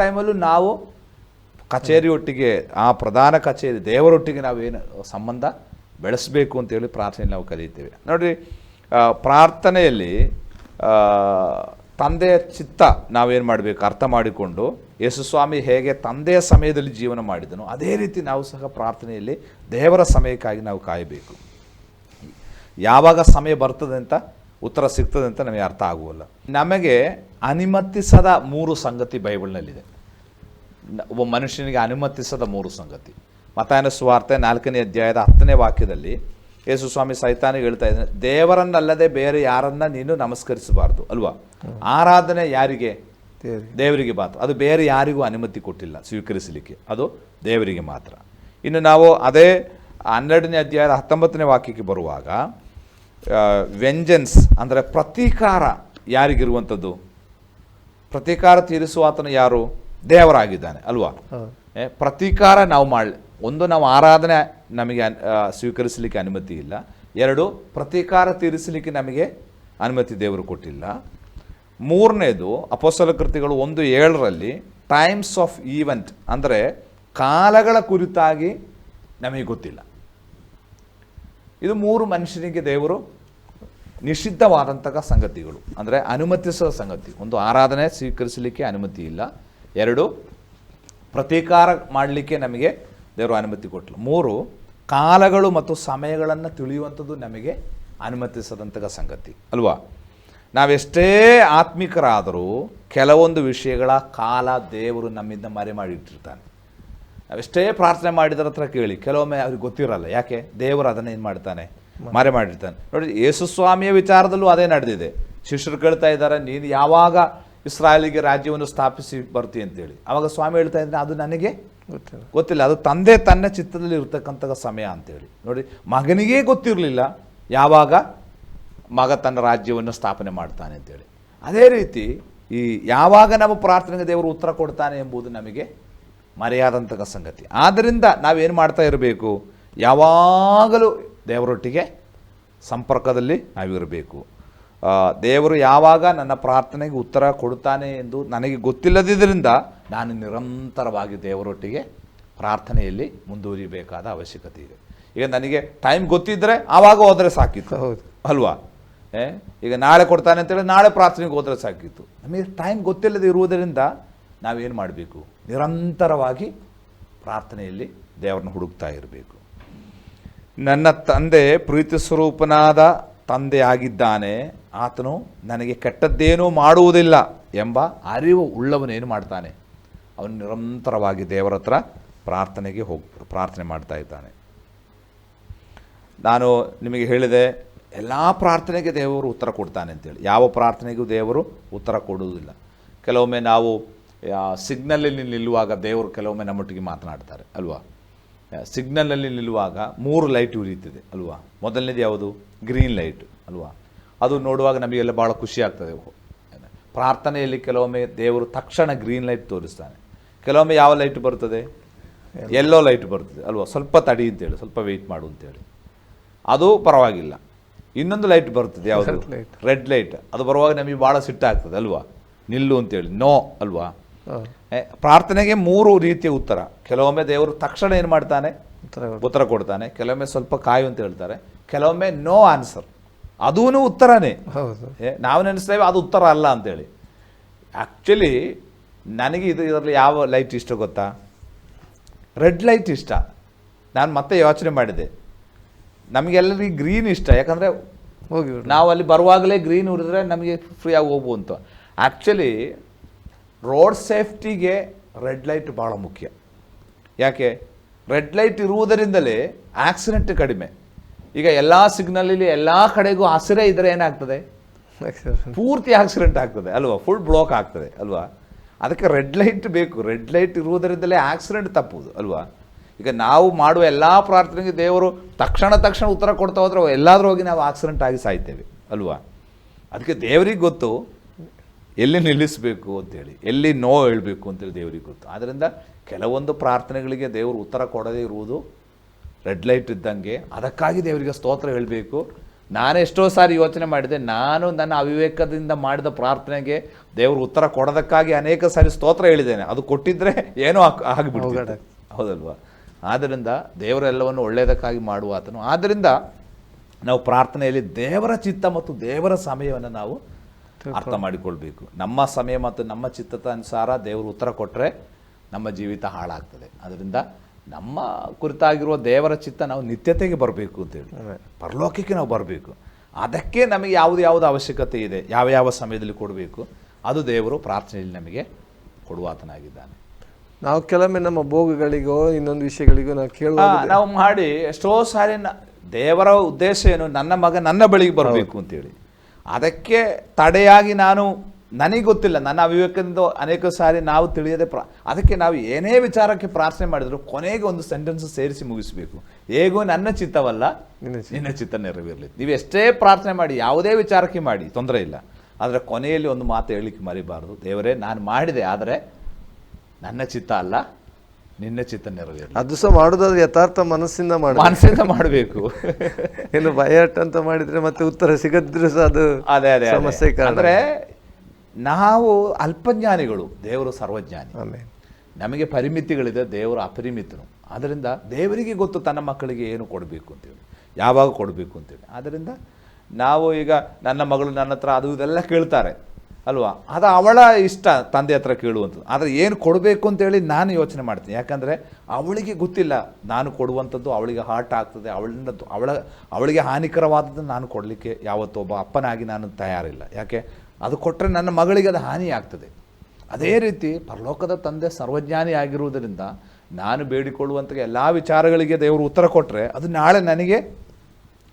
ಟೈಮಲ್ಲೂ ನಾವು ಕಚೇರಿ ಒಟ್ಟಿಗೆ ಆ ಪ್ರಧಾನ ಕಚೇರಿ ದೇವರೊಟ್ಟಿಗೆ ಏನು ಸಂಬಂಧ ಬೆಳೆಸಬೇಕು ಅಂತೇಳಿ ಪ್ರಾರ್ಥನೆ ನಾವು ಕಲಿತೇವೆ ನೋಡಿರಿ ಪ್ರಾರ್ಥನೆಯಲ್ಲಿ ತಂದೆಯ ಚಿತ್ತ ನಾವೇನು ಮಾಡಬೇಕು? ಅರ್ಥ ಮಾಡಿಕೊಂಡು ಯೇಸುಸ್ವಾಮಿ ಹೇಗೆ ತಂದೆಯ ಸಮಯದಲ್ಲಿ ಜೀವನ ಮಾಡಿದನು ಅದೇ ರೀತಿ ನಾವು ಸಹ ಪ್ರಾರ್ಥನೆಯಲ್ಲಿ ದೇವರ ಸಮಯಕ್ಕಾಗಿ ನಾವು ಕಾಯಬೇಕು. ಯಾವಾಗ ಸಮಯ ಬರ್ತದೆ ಅಂತ, ಉತ್ತರ ಸಿಗ್ತದೆ ಅಂತ ನಮಗೆ ಅರ್ಥ ಆಗುವಲ್ಲ. ನಮಗೆ ಅನುಮತಿಸದ ಮೂರು ಸಂಗತಿ ಬೈಬಲ್ನಲ್ಲಿದೆ. ಒಬ್ಬ ಮನುಷ್ಯನಿಗೆ ಅನುಮತಿಸದ ಮೂರು ಸಂಗತಿ. ಮತಾಯನ ಸುವಾರ್ತೆ ನಾಲ್ಕನೇ ಅಧ್ಯಾಯದ ಹತ್ತನೇ ವಾಕ್ಯದಲ್ಲಿ ಯೇಸು ಸ್ವಾಮಿ ಸೈತಾನಿಗೆ ಹೇಳ್ತಾ ಇದ್ದಾನೆ ದೇವರನ್ನಲ್ಲದೆ ಬೇರೆ ಯಾರನ್ನ ನೀನು ನಮಸ್ಕರಿಸಬಾರ್ದು ಅಲ್ವಾ? ಆರಾಧನೆ ಯಾರಿಗೆ? ದೇವರಿಗೆ. ಮಾತ್ರ. ಅದು ಬೇರೆ ಯಾರಿಗೂ ಅನುಮತಿ ಕೊಟ್ಟಿಲ್ಲ ಸ್ವೀಕರಿಸಲಿಕ್ಕೆ. ಅದು ದೇವರಿಗೆ ಮಾತ್ರ. ಇನ್ನು ನಾವು ಅದೇ ಹನ್ನೆರಡನೇ ಅಧ್ಯಾಯದ ಹತ್ತೊಂಬತ್ತನೇ ವಾಕ್ಯಕ್ಕೆ ಬರುವಾಗ ವ್ಯಂಜನ್ಸ್ ಅಂದರೆ ಪ್ರತೀಕಾರ ಯಾರಿಗಿರುವಂಥದ್ದು? ಪ್ರತೀಕಾರ ತೀರಿಸುವ ಆತನು ಯಾರು? ದೇವರಾಗಿದ್ದಾನೆ ಅಲ್ವಾ? ಪ್ರತೀಕಾರ ನಾವು ಮಾಡಿ ಒಂದು ನಾವು ಆರಾಧನೆ ನಮಗೆ ಸ್ವೀಕರಿಸಲಿಕ್ಕೆ ಅನುಮತಿ ಇಲ್ಲ. ಎರಡು, ಪ್ರತೀಕಾರ ತೀರಿಸಲಿಕ್ಕೆ ನಮಗೆ ಅನುಮತಿ ದೇವರು ಕೊಟ್ಟಿಲ್ಲ. ಮೂರನೇದು ಅಪೋಸಲ ಕೃತಿಗಳು ಒಂದು ಏಳರಲ್ಲಿ ಟೈಮ್ಸ್ ಆಫ್ ಈವೆಂಟ್ ಅಂದರೆ ಕಾಲಗಳ ಕುರಿತಾಗಿ ನಮಗೆ ಗೊತ್ತಿಲ್ಲ. ಇದು ಮೂರು ಮನುಷ್ಯನಿಗೆ ದೇವರು ನಿಷಿದ್ಧವಾದಂತಹ ಸಂಗತಿಗಳು. ಅಂದರೆ ಅನುಮತಿಸದ ಸಂಗತಿ. ಒಂದು ಆರಾಧನೆ ಸ್ವೀಕರಿಸಲಿಕ್ಕೆ ಅನುಮತಿ ಇಲ್ಲ. ಎರಡು, ಪ್ರತೀಕಾರ ಮಾಡಲಿಕ್ಕೆ ನಮಗೆ ದೇವರು ಅನುಮತಿ ಕೊಟ್ಟಲು ಮೂರು, ಕಾಲಗಳು ಮತ್ತು ಸಮಯಗಳನ್ನು ತಿಳಿಯುವಂಥದ್ದು ನಮಗೆ ಅನುಮತಿಸದಂತಹ ಸಂಗತಿ. ಅಲ್ವಾ? ನಾವೆಷ್ಟೇ ಆತ್ಮಿಕರಾದರೂ ಕೆಲವೊಂದು ವಿಷಯಗಳ ಕಾಲ ದೇವರು ನಮ್ಮಿಂದ ಮರೆ ಮಾಡಿಟ್ಟಿರ್ತಾನೆ. ನಾವೆಷ್ಟೇ ಪ್ರಾರ್ಥನೆ ಮಾಡಿದ್ರ ಹತ್ರ ಕೇಳಿ, ಕೆಲವೊಮ್ಮೆ ಅವ್ರಿಗೆ ಗೊತ್ತಿರಲ್ಲ, ಯಾಕೆ? ದೇವರು ಅದನ್ನ ಏನು ಮಾಡ್ತಾನೆ? ಮರೆ ಮಾಡಿರ್ತಾನೆ. ನೋಡಿ, ಯೇಸು ಸ್ವಾಮಿಯ ವಿಚಾರದಲ್ಲೂ ಅದೇ ನಡೆದಿದೆ. ಶಿಷ್ಯರು ಕೇಳ್ತಾ ಇದ್ದಾರೆ, ನೀನು ಯಾವಾಗ ಇಸ್ರಾಯೇಲಿಗೆ ರಾಜ್ಯವನ್ನು ಸ್ಥಾಪಿಸಿ ಬರ್ತಿ ಅಂತೇಳಿ. ಅವಾಗ ಸ್ವಾಮಿ ಹೇಳ್ತಾ ಇದ್ದಾರೆ ಅದು ನನಗೆ ಗೊತ್ತಿಲ್ಲ. ಗೊತ್ತಿಲ್ಲ ಅದು ತಂದೆ ತನ್ನ ಚಿತ್ತದಲ್ಲಿ ಇರ್ತಕ್ಕಂಥ ಸಮಯ ಅಂತೇಳಿ. ನೋಡಿ ಮಗನಿಗೇ ಗೊತ್ತಿರಲಿಲ್ಲ ಯಾವಾಗ ಮಗ ತನ್ನ ರಾಜ್ಯವನ್ನು ಸ್ಥಾಪನೆ ಮಾಡ್ತಾನೆ ಅಂತೇಳಿ. ಅದೇ ರೀತಿ ಈ ಯಾವಾಗ ನಮ್ಮ ಪ್ರಾರ್ಥನೆಗೆ ದೇವರು ಉತ್ತರ ಕೊಡ್ತಾನೆ ಎಂಬುದು ನಮಗೆ ಮರೆಯಾದಂತಹ ಸಂಗತಿ. ಆದ್ದರಿಂದ ನಾವೇನು ಮಾಡ್ತಾ ಇರಬೇಕು? ಯಾವಾಗಲೂ ದೇವರೊಟ್ಟಿಗೆ ಸಂಪರ್ಕದಲ್ಲಿ ನಾವಿರಬೇಕು. ದೇವರು ಯಾವಾಗ ನನ್ನ ಪ್ರಾರ್ಥನೆಗೆ ಉತ್ತರ ಕೊಡುತ್ತಾನೆ ಎಂದು ನನಗೆ ಗೊತ್ತಿಲ್ಲದಿದ್ದರಿಂದ ನಾನು ನಿರಂತರವಾಗಿ ದೇವರೊಟ್ಟಿಗೆ ಪ್ರಾರ್ಥನೆಯಲ್ಲಿ ಮುಂದುವರಿಬೇಕಾದ ಅವಶ್ಯಕತೆ ಇದೆ. ಈಗ ನನಗೆ ಟೈಮ್ ಗೊತ್ತಿದ್ದರೆ ಆವಾಗ ಹೋದರೆ ಸಾಕಿತ್ತು. ಹೌದು. ಅಲ್ವಾ? ಏ ಈಗ ನಾಳೆ ಕೊಡ್ತಾನೆ ಅಂತೇಳಿ ನಾಳೆ ಪ್ರಾರ್ಥನೆಗೆ ಹೋದರೆ ಸಾಕಿತ್ತು. ನಮಗೆ ಟೈಮ್ ಗೊತ್ತಿಲ್ಲದೆ ಇರುವುದರಿಂದ ನಾವೇನು ಮಾಡಬೇಕು? ನಿರಂತರವಾಗಿ ಪ್ರಾರ್ಥನೆಯಲ್ಲಿ ದೇವರನ್ನ ಹುಡುಕ್ತಾ ಇರಬೇಕು. ನನ್ನ ತಂದೆ ಪ್ರೀತಿ ಸ್ವರೂಪನಾದ ತಂದೆ ಆಗಿದ್ದಾನೆ ಆತನು ನನಗೆ ಕೆಟ್ಟದ್ದೇನೂ ಮಾಡುವುದಿಲ್ಲ ಎಂಬ ಅರಿವು ಉಳ್ಳವನೇನು ಮಾಡ್ತಾನೆ? ಅವನು ನಿರಂತರವಾಗಿ ದೇವರ ಹತ್ರ ಪ್ರಾರ್ಥನೆಗೆ ಹೋಗಿ, ಪ್ರಾರ್ಥನೆ ಮಾಡ್ತಾ ಇದ್ದಾನೆ. ನಾನು ನಿಮಗೆ ಹೇಳಿದೆ, ಎಲ್ಲ ಪ್ರಾರ್ಥನೆಗೆ ದೇವರು ಉತ್ತರ ಕೊಡ್ತಾನೆ ಅಂತೇಳಿ. ಯಾವ ಪ್ರಾರ್ಥನೆಗೂ ದೇವರು ಉತ್ತರ ಕೊಡುವುದಿಲ್ಲ. ಕೆಲವೊಮ್ಮೆ ನಾವು ಸಿಗ್ನಲಲ್ಲಿ ನಿಲ್ಲುವಾಗ ದೇವರು ಕೆಲವೊಮ್ಮೆ ನಮ್ಮೊಟ್ಟಿಗೆ ಮಾತನಾಡ್ತಾರೆ, ಅಲ್ವಾ? ಸಿಗ್ನಲಲ್ಲಿ ನಿಲ್ಲುವಾಗ ಮೂರು ಲೈಟ್ ಉರಿಯುತ್ತದೆ ಅಲ್ವಾ? ಮೊದಲನೇದು ಯಾವುದು? ಗ್ರೀನ್ ಲೈಟ್ ಅಲ್ವಾ? ಅದು ನೋಡುವಾಗ ನಮಗೆಲ್ಲ ಭಾಳ ಖುಷಿ ಆಗ್ತದೆ. ಪ್ರಾರ್ಥನೆಯಲ್ಲಿ ಕೆಲವೊಮ್ಮೆ ದೇವರು ತಕ್ಷಣ ಗ್ರೀನ್ ಲೈಟ್ ತೋರಿಸ್ತಾನೆ. ಕೆಲವೊಮ್ಮೆ ಯಾವ ಲೈಟ್ ಬರ್ತದೆ? ಎಲ್ಲೋ ಲೈಟ್ ಬರ್ತದೆ ಅಲ್ವಾ? ಸ್ವಲ್ಪ ತಡಿ ಅಂತೇಳಿ ಸ್ವಲ್ಪ ವೆಯ್ಟ್ ಮಾಡು ಅಂತೇಳಿ. ಅದು ಪರವಾಗಿಲ್ಲ. ಇನ್ನೊಂದು ಲೈಟ್ ಬರ್ತದೆ ಯಾವುದು. ರೆಡ್ ಲೈಟ್ ಅದು ಬರುವಾಗ ನಮಗೆ ಭಾಳ ಸಿಟ್ಟಾಗ್ತದೆ ಅಲ್ವಾ? ನಿಲ್ಲು ಅಂತೇಳಿ. ನೋ ಅಲ್ವಾ? ಪ್ರಾರ್ಥನೆಗೆ ಮೂರು ರೀತಿಯ ಉತ್ತರ. ಕೆಲವೊಮ್ಮೆ ದೇವರು ತಕ್ಷಣ ಏನು ಮಾಡ್ತಾನೆ? ಉತ್ತರ ಕೊಡ್ತಾನೆ. ಕೆಲವೊಮ್ಮೆ ಸ್ವಲ್ಪ ಕಾಯು ಅಂತ ಹೇಳ್ತಾರೆ. ಕೆಲವೊಮ್ಮೆ ನೋ ಆನ್ಸರ್ ಅದೂ ಉತ್ತರನೇ. ಹೌದು. ನಾವು ನೆನೆಸ್ತೇವೆ ಅದು ಉತ್ತರ ಅಲ್ಲ ಅಂತೇಳಿ. ಆ್ಯಕ್ಚುಲಿ ನನಗೆ ಇದು ಇದರಲ್ಲಿ ಯಾವ ಲೈಟ್ ಇಷ್ಟ ಗೊತ್ತಾ? ರೆಡ್ ಲೈಟ್ ಇಷ್ಟ. ನಾನು ಮತ್ತೆ ಯೋಚನೆ ಮಾಡಿದೆ. ನಮಗೆಲ್ಲರಿಗೆ ಗ್ರೀನ್ ಇಷ್ಟ. ಯಾಕಂದರೆ ಹೋಗಿ. ನಾವು ಅಲ್ಲಿ ಬರುವಾಗಲೇ ಗ್ರೀನ್ ಉರಿದ್ರೆ ನಮಗೆ ಫ್ರೀಯಾಗಿ ಹೋಗ್ಬೋದು ಅಂತ. ಆ್ಯಕ್ಚುಲಿ ರೋಡ್ ಸೇಫ್ಟಿಗೆ ರೆಡ್ ಲೈಟ್ ಭಾಳ ಮುಖ್ಯ. ಯಾಕೆ? ರೆಡ್ ಲೈಟ್ ಇರುವುದರಿಂದಲೇ ಆಕ್ಸಿಡೆಂಟ್ ಕಡಿಮೆ. ಈಗ ಎಲ್ಲ ಸಿಗ್ನಲಲ್ಲಿ ಎಲ್ಲ ಕಡೆಗೂ ಹಸಿರೇ ಇದ್ದರೆ ಏನಾಗ್ತದೆ? ಪೂರ್ತಿ ಆಕ್ಸಿಡೆಂಟ್ ಆಗ್ತದೆ ಅಲ್ವಾ? ಫುಲ್ ಬ್ಲಾಕ್ ಆಗ್ತದೆ ಅಲ್ವಾ? ಅದಕ್ಕೆ ರೆಡ್ ಲೈಟ್ ಬೇಕು. ರೆಡ್ ಲೈಟ್ ಇರುವುದರಿಂದಲೇ ಆಕ್ಸಿಡೆಂಟ್ ತಪ್ಪುವುದು ಅಲ್ವಾ? ಈಗ ನಾವು ಮಾಡುವ ಎಲ್ಲ ಪ್ರಾರ್ಥನೆಗೆ ದೇವರು ತಕ್ಷಣ ತಕ್ಷಣ ಉತ್ತರ ಕೊಡ್ತಾ ಹೋದ್ರೆ ಎಲ್ಲಾದರೂ ಹೋಗಿ ನಾವು ಆಕ್ಸಿಡೆಂಟ್ ಆಗಿ ಸಾಯ್ತೇವೆ ಅಲ್ವಾ? ಅದಕ್ಕೆ ದೇವರಿಗೆ ಗೊತ್ತು ಎಲ್ಲಿ ನಿಲ್ಲಿಸಬೇಕು ಅಂತೇಳಿ ಎಲ್ಲಿ ನೋ ಹೇಳಬೇಕು ಅಂತೇಳಿ ದೇವರಿಗೆ ಗೊತ್ತು. ಆದ್ದರಿಂದ ಕೆಲವೊಂದು ಪ್ರಾರ್ಥನೆಗಳಿಗೆ ದೇವರು ಉತ್ತರ ಕೊಡದೇ ಇರುವುದು ರೆಡ್ ಲೈಟ್ ಇದ್ದಂಗೆ. ಅದಕ್ಕಾಗಿ ದೇವರಿಗೆ ಸ್ತೋತ್ರ ಹೇಳಬೇಕು. ನಾನು ಎಷ್ಟೋ ಸಾರಿ ಯೋಚನೆ ಮಾಡಿದೆ ನಾನು ನನ್ನ ಅವಿವೇಕದಿಂದ ಮಾಡಿದ ಪ್ರಾರ್ಥನೆಗೆ ದೇವರು ಉತ್ತರ ಕೊಡೋದಕ್ಕಾಗಿ ಅನೇಕ ಸಾರಿ ಸ್ತೋತ್ರ ಹೇಳಿದ್ದೇನೆ. ಅದು ಕೊಟ್ಟಿದ್ದರೆ ಏನೂ ಆಗ್- ಆಗಿಬಿಡ್ತಿತ್ತು. ಅವಘಡ. ಹೌದಲ್ವಾ? ಆದ್ದರಿಂದ ದೇವರೆಲ್ಲವನ್ನು ಒಳ್ಳೆಯದಕ್ಕಾಗಿ ಮಾಡುವ ಆತನು ಆದ್ದರಿಂದ ನಾವು ಪ್ರಾರ್ಥನೆಯಲ್ಲಿ ದೇವರ ಚಿತ್ತ ಮತ್ತು ದೇವರ ಸಮಯವನ್ನು ನಾವು ಅರ್ಥ ಮಾಡಿಕೊಳ್ಬೇಕು. ನಮ್ಮ ಸಮಯ ಮತ್ತು ನಮ್ಮ ಚಿತ್ತದ ಅನುಸಾರ ದೇವರು ಉತ್ತರ ಕೊಟ್ಟರೆ ನಮ್ಮ ಜೀವಿತ ಹಾಳಾಗ್ತದೆ. ಅದರಿಂದ ನಮ್ಮ ಕುರಿತಾಗಿರುವ ದೇವರ ಚಿತ್ತ ನಾವು ನಿತ್ಯತೆಗೆ ಬರಬೇಕು ಅಂತೇಳಿ. ಪರಲೋಕಕ್ಕೆ ನಾವು ಬರಬೇಕು. ಅದಕ್ಕೆ ನಮಗೆ ಯಾವುದು ಯಾವುದು ಅವಶ್ಯಕತೆ ಇದೆ ಯಾವ ಯಾವ ಸಮಯದಲ್ಲಿ ಕೊಡಬೇಕು ಅದು ದೇವರು ಪ್ರಾರ್ಥನೆಯಲ್ಲಿ ನಮಗೆ ಕೊಡುವಾತನಾಗಿದ್ದಾನೆ. ನಾವು ಕೆಲವೊಮ್ಮೆ ನಮ್ಮ ಭೋಗಗಳಿಗೋ ಇನ್ನೊಂದು ವಿಷಯಗಳಿಗೋ ನಾವು ಕೇಳುವ ನಾವು ಮಾಡಿ ಎಷ್ಟೋ ಸಾರಿ ನ- ದೇವರ ಉದ್ದೇಶ ಏನು ನನ್ನ ಮಗ ನನ್ನ ಬಳಿಗೆ ಬರಬೇಕು ಅಂತೇಳಿ ಅದಕ್ಕೆ ತಡೆಯಾಗಿ ನಾನು ನನಗೆ ಗೊತ್ತಿಲ್ಲ ನನ್ನ ಅವಿವೇಕದಿಂದ ಅನೇಕ ಸಾರಿ ನಾವು ತಿಳಿಯದೆ ಪ್ರಾ ಅದಕ್ಕೆ ನಾವು ಏನೇ ವಿಚಾರಕ್ಕೆ ಪ್ರಾರ್ಥನೆ ಮಾಡಿದ್ರು ಕೊನೆಗೆ ಒಂದು ಸೆಂಟೆನ್ಸ್ ಸೇರಿಸಿ ಮುಗಿಸಬೇಕು. ಹೇಗೂ ನನ್ನ ಚಿತ್ತವಲ್ಲ ನಿನ್ನ ಚಿತ್ತ. ನೆರವೇರಲಿ. ನೀವು ಎಷ್ಟೇ ಪ್ರಾರ್ಥನೆ ಮಾಡಿ ಯಾವುದೇ ವಿಚಾರಕ್ಕೆ ಮಾಡಿ ತೊಂದರೆ ಇಲ್ಲ. ಆದರೆ ಕೊನೆಯಲ್ಲಿ ಒಂದು ಮಾತು ಹೇಳಲಿಕ್ಕೆ ಮರಿಬಾರ್ದು. ದೇವರೇ ನಾನು ಮಾಡಿದೆ ಆದರೆ ನನ್ನ ಚಿತ್ತ ಅಲ್ಲ. ನಿನ್ನ ಚಿತ್ತ ನೆರವೇರಲಿ ಅದು ಸಹ ಮಾಡೋದಾದ್ರೆ ಯಥಾರ್ಥ ಮನಸ್ಸಿಂದ ಮಾಡಿ ಮನಸ್ಸಿಂದ ಮಾಡಬೇಕು. ಏನು ಬಯಟ್ ಅಂತ ಮಾಡಿದ್ರೆ ಮತ್ತೆ ಉತ್ತರ ಸಿಗದ್ರೆ ಸಹ ಅದು ಅದೇ ಅದೇ. ಸಮಸ್ಯೆ ಅಂದ್ರೆ ನಾವು ಅಲ್ಪಜ್ಞಾನಿಗಳು ದೇವರು ಸರ್ವಜ್ಞಾನಿ. ನಮಗೆ ಪರಿಮಿತಿಗಳಿದೆ ದೇವರು ಅಪರಿಮಿತನು. ಆದ್ದರಿಂದ ದೇವರಿಗೆ ಗೊತ್ತು ತನ್ನ ಮಕ್ಕಳಿಗೆ ಏನು ಕೊಡಬೇಕು ಅಂತೇಳಿ. ಯಾವಾಗ ಕೊಡಬೇಕು ಅಂತೇಳಿ. ಆದ್ದರಿಂದ ನಾವು ಈಗ ನನ್ನ ಮಗಳು ನನ್ನ ಹತ್ರ ಅದು ಇದೆಲ್ಲ ಕೇಳ್ತಾರೆ. ಅಲ್ವಾ? ಅದು ಅವಳ ಇಷ್ಟ ತಂದೆ ಹತ್ರ ಕೇಳುವಂಥದ್ದು. ಆದರೆ ಏನು ಕೊಡಬೇಕು ಅಂತೇಳಿ ನಾನು ಯೋಚನೆ ಮಾಡ್ತೀನಿ. ಯಾಕಂದರೆ ಅವಳಿಗೆ ಗೊತ್ತಿಲ್ಲ. ನಾನು ಕೊಡುವಂಥದ್ದು ಅವಳಿಗೆ ಹಾರ್ಟ್ ಆಗ್ತದೆ. ಅವಳಿಂದ ಅವಳ, ಅವಳಿಗೆ ಹಾನಿಕರವಾದದ್ದು ನಾನು ಕೊಡಲಿಕ್ಕೆ ಯಾವತ್ತೂ ಒಬ್ಬ ಅಪ್ಪನಾಗಿ ನಾನು ತಯಾರಿಲ್ಲ. ಯಾಕೆ? ಅದು ಕೊಟ್ಟರೆ ನನ್ನ ಮಗಳಿಗೆ ಅದು ಹಾನಿ ಆಗ್ತದೆ. ಅದೇ ರೀತಿ ಪರಲೋಕದ ತಂದೆ ಸರ್ವಜ್ಞಾನಿ ಆಗಿರುವುದರಿಂದ ನಾನು ಬೇಡಿಕೊಳ್ಳುವಂಥ ಎಲ್ಲ ವಿಚಾರಗಳಿಗೆ ದೇವರು ಉತ್ತರ ಕೊಟ್ಟರೆ ಅದು ನಾಳೆ ನನಗೆ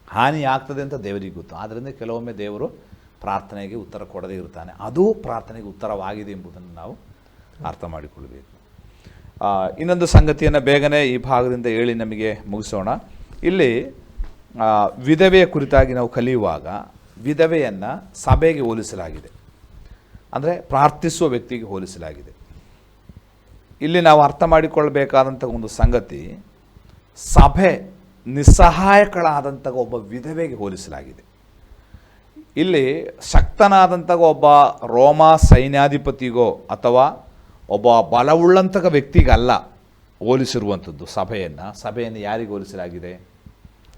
ಹಾನಿ ಆಗ್ತದೆ ಅಂತ ದೇವರಿಗೆ ಗೊತ್ತು. ಆದ್ದರಿಂದ ಕೆಲವೊಮ್ಮೆ ದೇವರು ಪ್ರಾರ್ಥನೆಗೆ ಉತ್ತರ ಕೊಡದೇ ಇರ್ತಾನೆ ಅದು ಪ್ರಾರ್ಥನೆಗೆ ಉತ್ತರವಾಗಿದೆ ಎಂಬುದನ್ನು ನಾವು ಅರ್ಥ ಮಾಡಿಕೊಳ್ಬೇಕು ಇನ್ನೊಂದು ಸಂಗತಿಯನ್ನು ಬೇಗನೆ ಈ ಭಾಗದಿಂದ ಹೇಳಿ ನಮಗೆ ಮುಗಿಸೋಣ. ಇಲ್ಲಿ ವಿಧವೆಯ ಕುರಿತಾಗಿ ನಾವು ಕಲಿಯುವಾಗ ವಿಧವೆಯನ್ನು ಸಭೆಗೆ ಹೋಲಿಸಲಾಗಿದೆ. ಅಂದರೆ ಪ್ರಾರ್ಥಿಸುವ ವ್ಯಕ್ತಿಗೆ ಹೋಲಿಸಲಾಗಿದೆ. ಇಲ್ಲಿ ನಾವು ಅರ್ಥ ಮಾಡಿಕೊಳ್ಬೇಕಾದಂಥ ಒಂದು ಸಂಗತಿ, ಸಭೆ ನಿಸ್ಸಹಾಯಕಳಾದಂಥ ಒಬ್ಬ ವಿಧವೆಗೆ ಹೋಲಿಸಲಾಗಿದೆ. ಇಲ್ಲಿ ಶಕ್ತನಾದಂಥ ಒಬ್ಬ ರೋಮಾ ಸೈನ್ಯಾಧಿಪತಿಗೋ ಅಥವಾ ಒಬ್ಬ ಬಲವುಳ್ಳಂತಹ ವ್ಯಕ್ತಿಗಲ್ಲ ಹೋಲಿಸಿರುವಂಥದ್ದು ಸಭೆಯನ್ನು. ಸಭೆಯನ್ನು ಯಾರಿಗೆ ಹೋಲಿಸಲಾಗಿದೆ?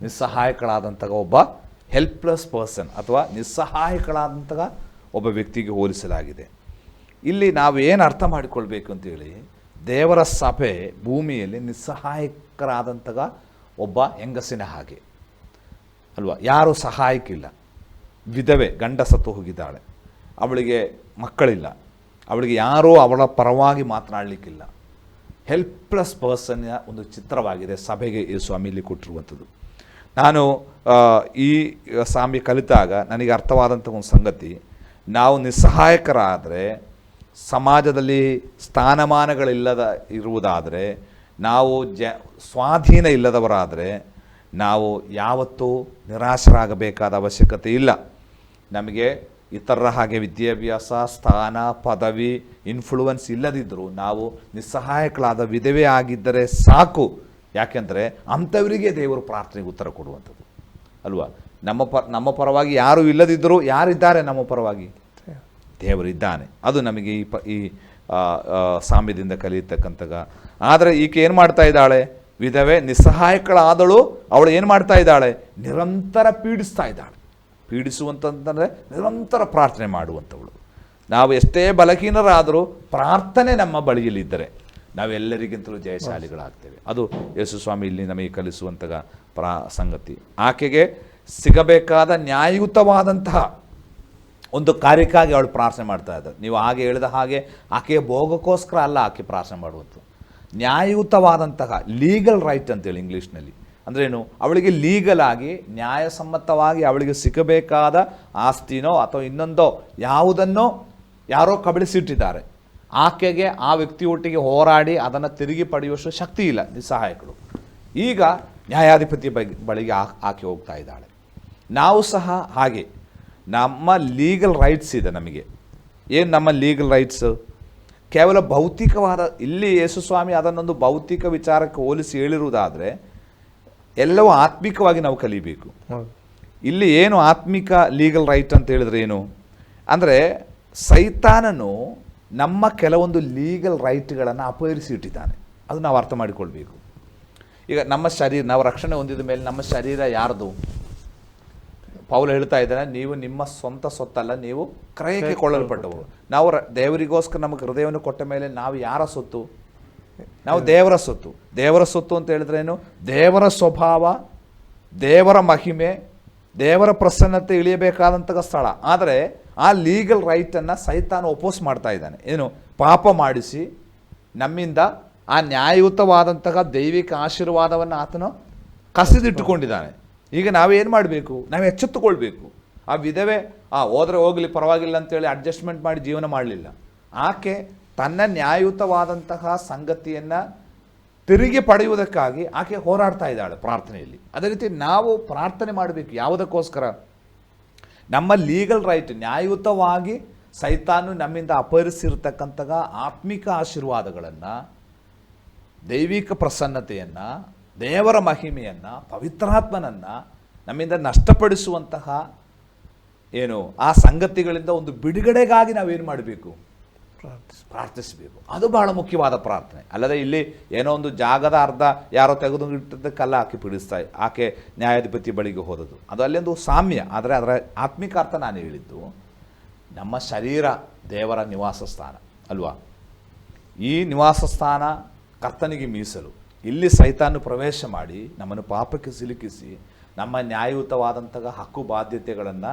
ನಿಸ್ಸಹಾಯಕಳಾದಂತಹ ಒಬ್ಬ ಹೆಲ್ಪ್ಲೆಸ್ ಪರ್ಸನ್ ಅಥವಾ ನಿಸ್ಸಹಾಯಕಳಾದಂತಹ ಒಬ್ಬ ವ್ಯಕ್ತಿಗೆ ಹೋಲಿಸಲಾಗಿದೆ. ಇಲ್ಲಿ ನಾವು ಏನು ಅರ್ಥ ಮಾಡಿಕೊಳ್ಬೇಕು ಅಂತೇಳಿ ದೇವರ ಸಭೆ ಭೂಮಿಯಲ್ಲಿ ನಿಸ್ಸಹಾಯಕರಾದಂತಹ ಒಬ್ಬ ಹೆಂಗಸಿನ ಹಾಗೆ. ಅಲ್ವಾ? ಯಾರೂ ಸಹಾಯಕ್ಕಿಲ್ಲ. ವಿಧವೆ ಗಂಡ ಸತ್ತು ಹೋಗಿದ್ದಾಳೆ. ಅವಳಿಗೆ ಮಕ್ಕಳಿಲ್ಲ. ಅವಳಿಗೆ ಯಾರೂ ಅವಳ ಪರವಾಗಿ ಮಾತನಾಡಲಿಕ್ಕಿಲ್ಲ. ಹೆಲ್ಪ್ಲೆಸ್ ಪರ್ಸನ್ನ ಒಂದು ಚಿತ್ರವಾಗಿದೆ ಸಭೆಗೆ ಈ ಸ್ವಾಮಿಲಿ ಕೊಟ್ಟಿರುವಂಥದ್ದು. ನಾನು ಈ ಸ್ವಾಮಿ ಕಲಿತಾಗ ನನಗೆ ಅರ್ಥವಾದಂಥ ಒಂದು ಸಂಗತಿ. ನಾವು ನಿಸ್ಸಹಾಯಕರಾದರೆ, ಸಮಾಜದಲ್ಲಿ ಸ್ಥಾನಮಾನಗಳಿಲ್ಲದ ಇರುವುದಾದರೆ, ನಾವು ಜ, ಸ್ವಾಧೀನ ಇಲ್ಲದವರಾದರೆ, ನಾವು ಯಾವತ್ತೂ ನಿರಾಶರಾಗಬೇಕಾದ ಅವಶ್ಯಕತೆ ಇಲ್ಲ. ನಮಗೆ ಇತರರ ಹಾಗೆ ವಿದ್ಯಾಭ್ಯಾಸ, ಸ್ಥಾನ, ಪದವಿ ಇನ್ಫ್ಲೂಯೆನ್ಸ್ ಇಲ್ಲದಿದ್ದರೂ ನಾವು ನಿಸ್ಸಹಾಯಕಳಾದ ವಿಧವೇ ಆಗಿದ್ದರೆ ಸಾಕು. ಯಾಕೆಂದರೆ ಅಂಥವರಿಗೆ ದೇವರು ಪ್ರಾರ್ಥನೆಗೆ ಉತ್ತರ ಕೊಡುವಂಥದ್ದು. ಅಲ್ವಾ? ನಮ್ಮ ಪ ನಮ್ಮ ಪರವಾಗಿ ಯಾರೂ ಇಲ್ಲದಿದ್ದರೂ ಯಾರಿದ್ದಾರೆ ನಮ್ಮ ಪರವಾಗಿ? ದೇವರಿದ್ದಾನೆ. ಅದು ನಮಗೆ ಈ ಪ, ಈ ಸಾಮ್ಯದಿಂದ ಕಲಿಯತಕ್ಕಂಥಗ. ಆದರೆ ಈಕೆ ಏನು ಮಾಡ್ತಾ ಇದ್ದಾಳೆ? ವಿಧವೆ, ನಿಸ್ಸಹಾಯಕಳಾದಳು, ಅವಳು ಏನು ಮಾಡ್ತಾ ಇದ್ದಾಳೆ? ನಿರಂತರ ಪೀಡಿಸ್ತಾ ಇದ್ದಾಳೆ. ಪೀಡಿಸುವಂತಂದರೆ ನಿರಂತರ ಪ್ರಾರ್ಥನೆ ಮಾಡುವಂಥವಳು. ನಾವು ಎಷ್ಟೇ ಬಲಹೀನರಾದರೂ ಪ್ರಾರ್ಥನೆ ನಮ್ಮ ಬಳಿಯಲ್ಲಿದ್ದರೆ ನಾವೆಲ್ಲರಿಗಿಂತಲೂ ಜಯಶಾಲಿಗಳಾಗ್ತೇವೆ. ಅದು ಯೇಸು ಸ್ವಾಮಿ ಇಲ್ಲಿ ನಮಗೆ ಕಲಿಸುವಂತಹ ಪ್ರಾ ಸಂಗತಿ. ಆಕೆಗೆ ಸಿಗಬೇಕಾದ ನ್ಯಾಯಯುತವಾದಂತಹ ಒಂದು ಕಾರ್ಯಕ್ಕಾಗಿ ಅವಳು ಪ್ರಾರ್ಥನೆ ಮಾಡ್ತಾ ಇದ್ದಾಳೆ ನೀವು ಹಾಗೆ ಹೇಳಿದ ಹಾಗೆ ಆಕೆಯ ಭೋಗಕ್ಕೋಸ್ಕರ ಅಲ್ಲ ಆಕೆ ಪ್ರಾರ್ಥನೆ ಮಾಡುವಂಥದ್ದು. ನ್ಯಾಯಯುತವಾದಂತಹ ಲೀಗಲ್ ರೈಟ್ ಅಂತೇಳಿ ಇಂಗ್ಲೀಷ್ನಲ್ಲಿ ಅಂದ್ರೇನು? ಅವಳಿಗೆ ಲೀಗಲ್ ಆಗಿ, ನ್ಯಾಯಸಮ್ಮತವಾಗಿ ಅವಳಿಗೆ ಸಿಗಬೇಕಾದ ಆಸ್ತಿನೋ ಅಥವಾ ಇನ್ನೊಂದೋ ಯಾವುದನ್ನೋ ಯಾರೋ ಕಬಳಿಸಿಟ್ಟಿದ್ದಾರೆ. ಆಕೆಗೆ ಆ ವ್ಯಕ್ತಿಯೊಟ್ಟಿಗೆ ಹೋರಾಡಿ ಅದನ್ನು ತಿರುಗಿ ಪಡೆಯುವಷ್ಟು ಶಕ್ತಿ ಇಲ್ಲ ನಿಸ್ಸಹಾಯಕರು. ಈಗ ನ್ಯಾಯಾಧಿಪತಿ ಬಳಿಗೆ ಆಕೆ ಹೋಗ್ತಾ ಇದ್ದಾಳೆ. ನಾವು ಸಹ ಹಾಗೆ. ನಮ್ಮ ಲೀಗಲ್ ರೈಟ್ಸ್ ಇದೆ ನಮಗೆ. ಏನು ನಮ್ಮ ಲೀಗಲ್ ರೈಟ್ಸ್ ಕೇವಲ ಭೌತಿಕವಾದ, ಇಲ್ಲಿ ಯೇಸುಸ್ವಾಮಿ ಅದನ್ನೊಂದು ಭೌತಿಕ ವಿಚಾರಕ್ಕೆ ಹೋಲಿಸಿ ಹೇಳಿರುವುದಾದರೆ ಎಲ್ಲವೂ ಆತ್ಮಿಕವಾಗಿ ನಾವು ಕಲಿಬೇಕು. ಇಲ್ಲಿ ಏನು ಆತ್ಮಿಕ ಲೀಗಲ್ ರೈಟ್ ಅಂತ ಹೇಳಿದ್ರೆ ಏನು? ಅಂದರೆ ಸೈತಾನನು ನಮ್ಮ ಕೆಲವೊಂದು ಲೀಗಲ್ ರೈಟ್ಗಳನ್ನು ಅಪಹರಿಸಿ ಇಟ್ಟಿದ್ದಾನೆ. ಅದು ನಾವು ಅರ್ಥ ಮಾಡಿಕೊಳ್ಬೇಕು. ಈಗ ನಮ್ಮ ಶರೀರ ನಾವು ರಕ್ಷಣೆ ಹೊಂದಿದ ಮೇಲೆ ನಮ್ಮ ಶರೀರ ಯಾರ್ದು? ಪೌಲ್ ಹೇಳ್ತಾ ಇದ್ದಾನೆ ನೀವು ನಿಮ್ಮ ಸ್ವಂತ ಸೊತ್ತಲ್ಲ ನೀವು ಕ್ರಯಕ್ಕೆ ಕೊಳ್ಳಲ್ಪಟ್ಟವರು. ನಾವು ರ- ದೇವರಿಗೋಸ್ಕರ ನಮಗೆ ಹೃದಯವನ್ನು ಕೊಟ್ಟ ಮೇಲೆ ನಾವು ಯಾರ ಸೊತ್ತು? ನಾವು ದೇವರ ಸೊತ್ತು. ದೇವರ ಸೊತ್ತು ಅಂತ ಹೇಳಿದ್ರೆ ಏನು? ದೇವರ ಸ್ವಭಾವ, ದೇವರ ಮಹಿಮೆ, ದೇವರ ಪ್ರಸನ್ನತೆ ಇಳಿಯಬೇಕಾದಂತಹ ಸ್ಥಳ. ಆದರೆ ಆ ಲೀಗಲ್ ರೈಟನ್ನು ಸೈತಾನ ಒಪೋಸ್ ಮಾಡ್ತಾ ಇದ್ದಾನೆ. ಏನು? ಪಾಪ ಮಾಡಿಸಿ ನಮ್ಮಿಂದ ಆ ನ್ಯಾಯಯುತವಾದಂತಹ ದೈವಿಕ ಆಶೀರ್ವಾದವನ್ನು ಆತನು ಕಸಿದಿಟ್ಟುಕೊಂಡಿದ್ದಾನೆ. ಈಗ ನಾವೇನು ಮಾಡಬೇಕು? ನಾವು ಎಚ್ಚೆತ್ತುಕೊಳ್ಬೇಕು. ಆ ವಿಧವೆ, ಆ, ಹೋದರೆ ಹೋಗಲಿ, ಪರವಾಗಿಲ್ಲ ಅಂತೇಳಿ ಅಡ್ಜಸ್ಟ್ಮೆಂಟ್ ಮಾಡಿ ಜೀವನ ಮಾಡಲಿಲ್ಲ. ಆಕೆ ತನ್ನ ನ್ಯಾಯಯುತವಾದಂತಹ ಸಂಗತಿಯನ್ನು ತಿರುಗಿ ಪಡೆಯುವುದಕ್ಕಾಗಿ ಆಕೆ ಹೋರಾಡ್ತಾ ಇದ್ದಾಳೆ ಪ್ರಾರ್ಥನೆಯಲ್ಲಿ. ಅದೇ ರೀತಿ ನಾವು ಪ್ರಾರ್ಥನೆ ಮಾಡಬೇಕು ಯಾವುದಕ್ಕೋಸ್ಕರ? ನಮ್ಮ ಲೀಗಲ್ ರೈಟ್ ನ್ಯಾಯಯುತವಾಗಿ ಸೈತಾನು ನಮ್ಮಿಂದ ಅಪಹರಿಸಿರ್ತಕ್ಕಂಥ ಆತ್ಮಿಕ ಆಶೀರ್ವಾದಗಳನ್ನು, ದೈವಿಕ ಪ್ರಸನ್ನತೆಯನ್ನು, ದೇವರ ಮಹಿಮೆಯನ್ನು, ಪವಿತ್ರಾತ್ಮನನ್ನು ನಮ್ಮಿಂದ ನಷ್ಟಪಡಿಸುವಂತಹ ಏನು ಆ ಸಂಗತಿಗಳಿಂದ ಒಂದು ಬಿಡುಗಡೆಗಾಗಿ ನಾವೇನು ಮಾಡಬೇಕು? ಪ್ರಾರ್ಥಿಸಬೇಕು. ಅದು ಬಹಳ ಮುಖ್ಯವಾದ ಪ್ರಾರ್ಥನೆ. ಅಲ್ಲದೆ ಇಲ್ಲಿ ಏನೋ ಒಂದು ಜಾಗದ ಅರ್ಧ ಯಾರೋ ತೆಗೆದು ಇಟ್ಟಿದ್ದಕ್ಕೆಲ್ಲ ಆಕೆ ಪೀಡಿಸ್ತಾ ಆಕೆ ನ್ಯಾಯಾಧಿಪತಿ ಬಳಿಗೆ ಹೋದದು ಅದು ಅಲ್ಲೊಂದು ಸಾಮ್ಯ. ಆದರೆ ಅದರ ಆತ್ಮಿಕ ಅರ್ಥ ನಾನು ಹೇಳಿದ್ದು, ನಮ್ಮ ಶರೀರ ದೇವರ ನಿವಾಸ ಸ್ಥಾನ ಅಲ್ವಾ? ಈ ನಿವಾಸ ಸ್ಥಾನ ಕರ್ತನಿಗೆ ಮೀಸಲು. ಇಲ್ಲಿ ಸೈತಾನು ಪ್ರವೇಶ ಮಾಡಿ ನಮ್ಮನ್ನು ಪಾಪಕ್ಕೆ ಸಿಲುಕಿಸಿ ನಮ್ಮ ನ್ಯಾಯಯುತವಾದಂತಹ ಹಕ್ಕು ಬಾಧ್ಯತೆಗಳನ್ನು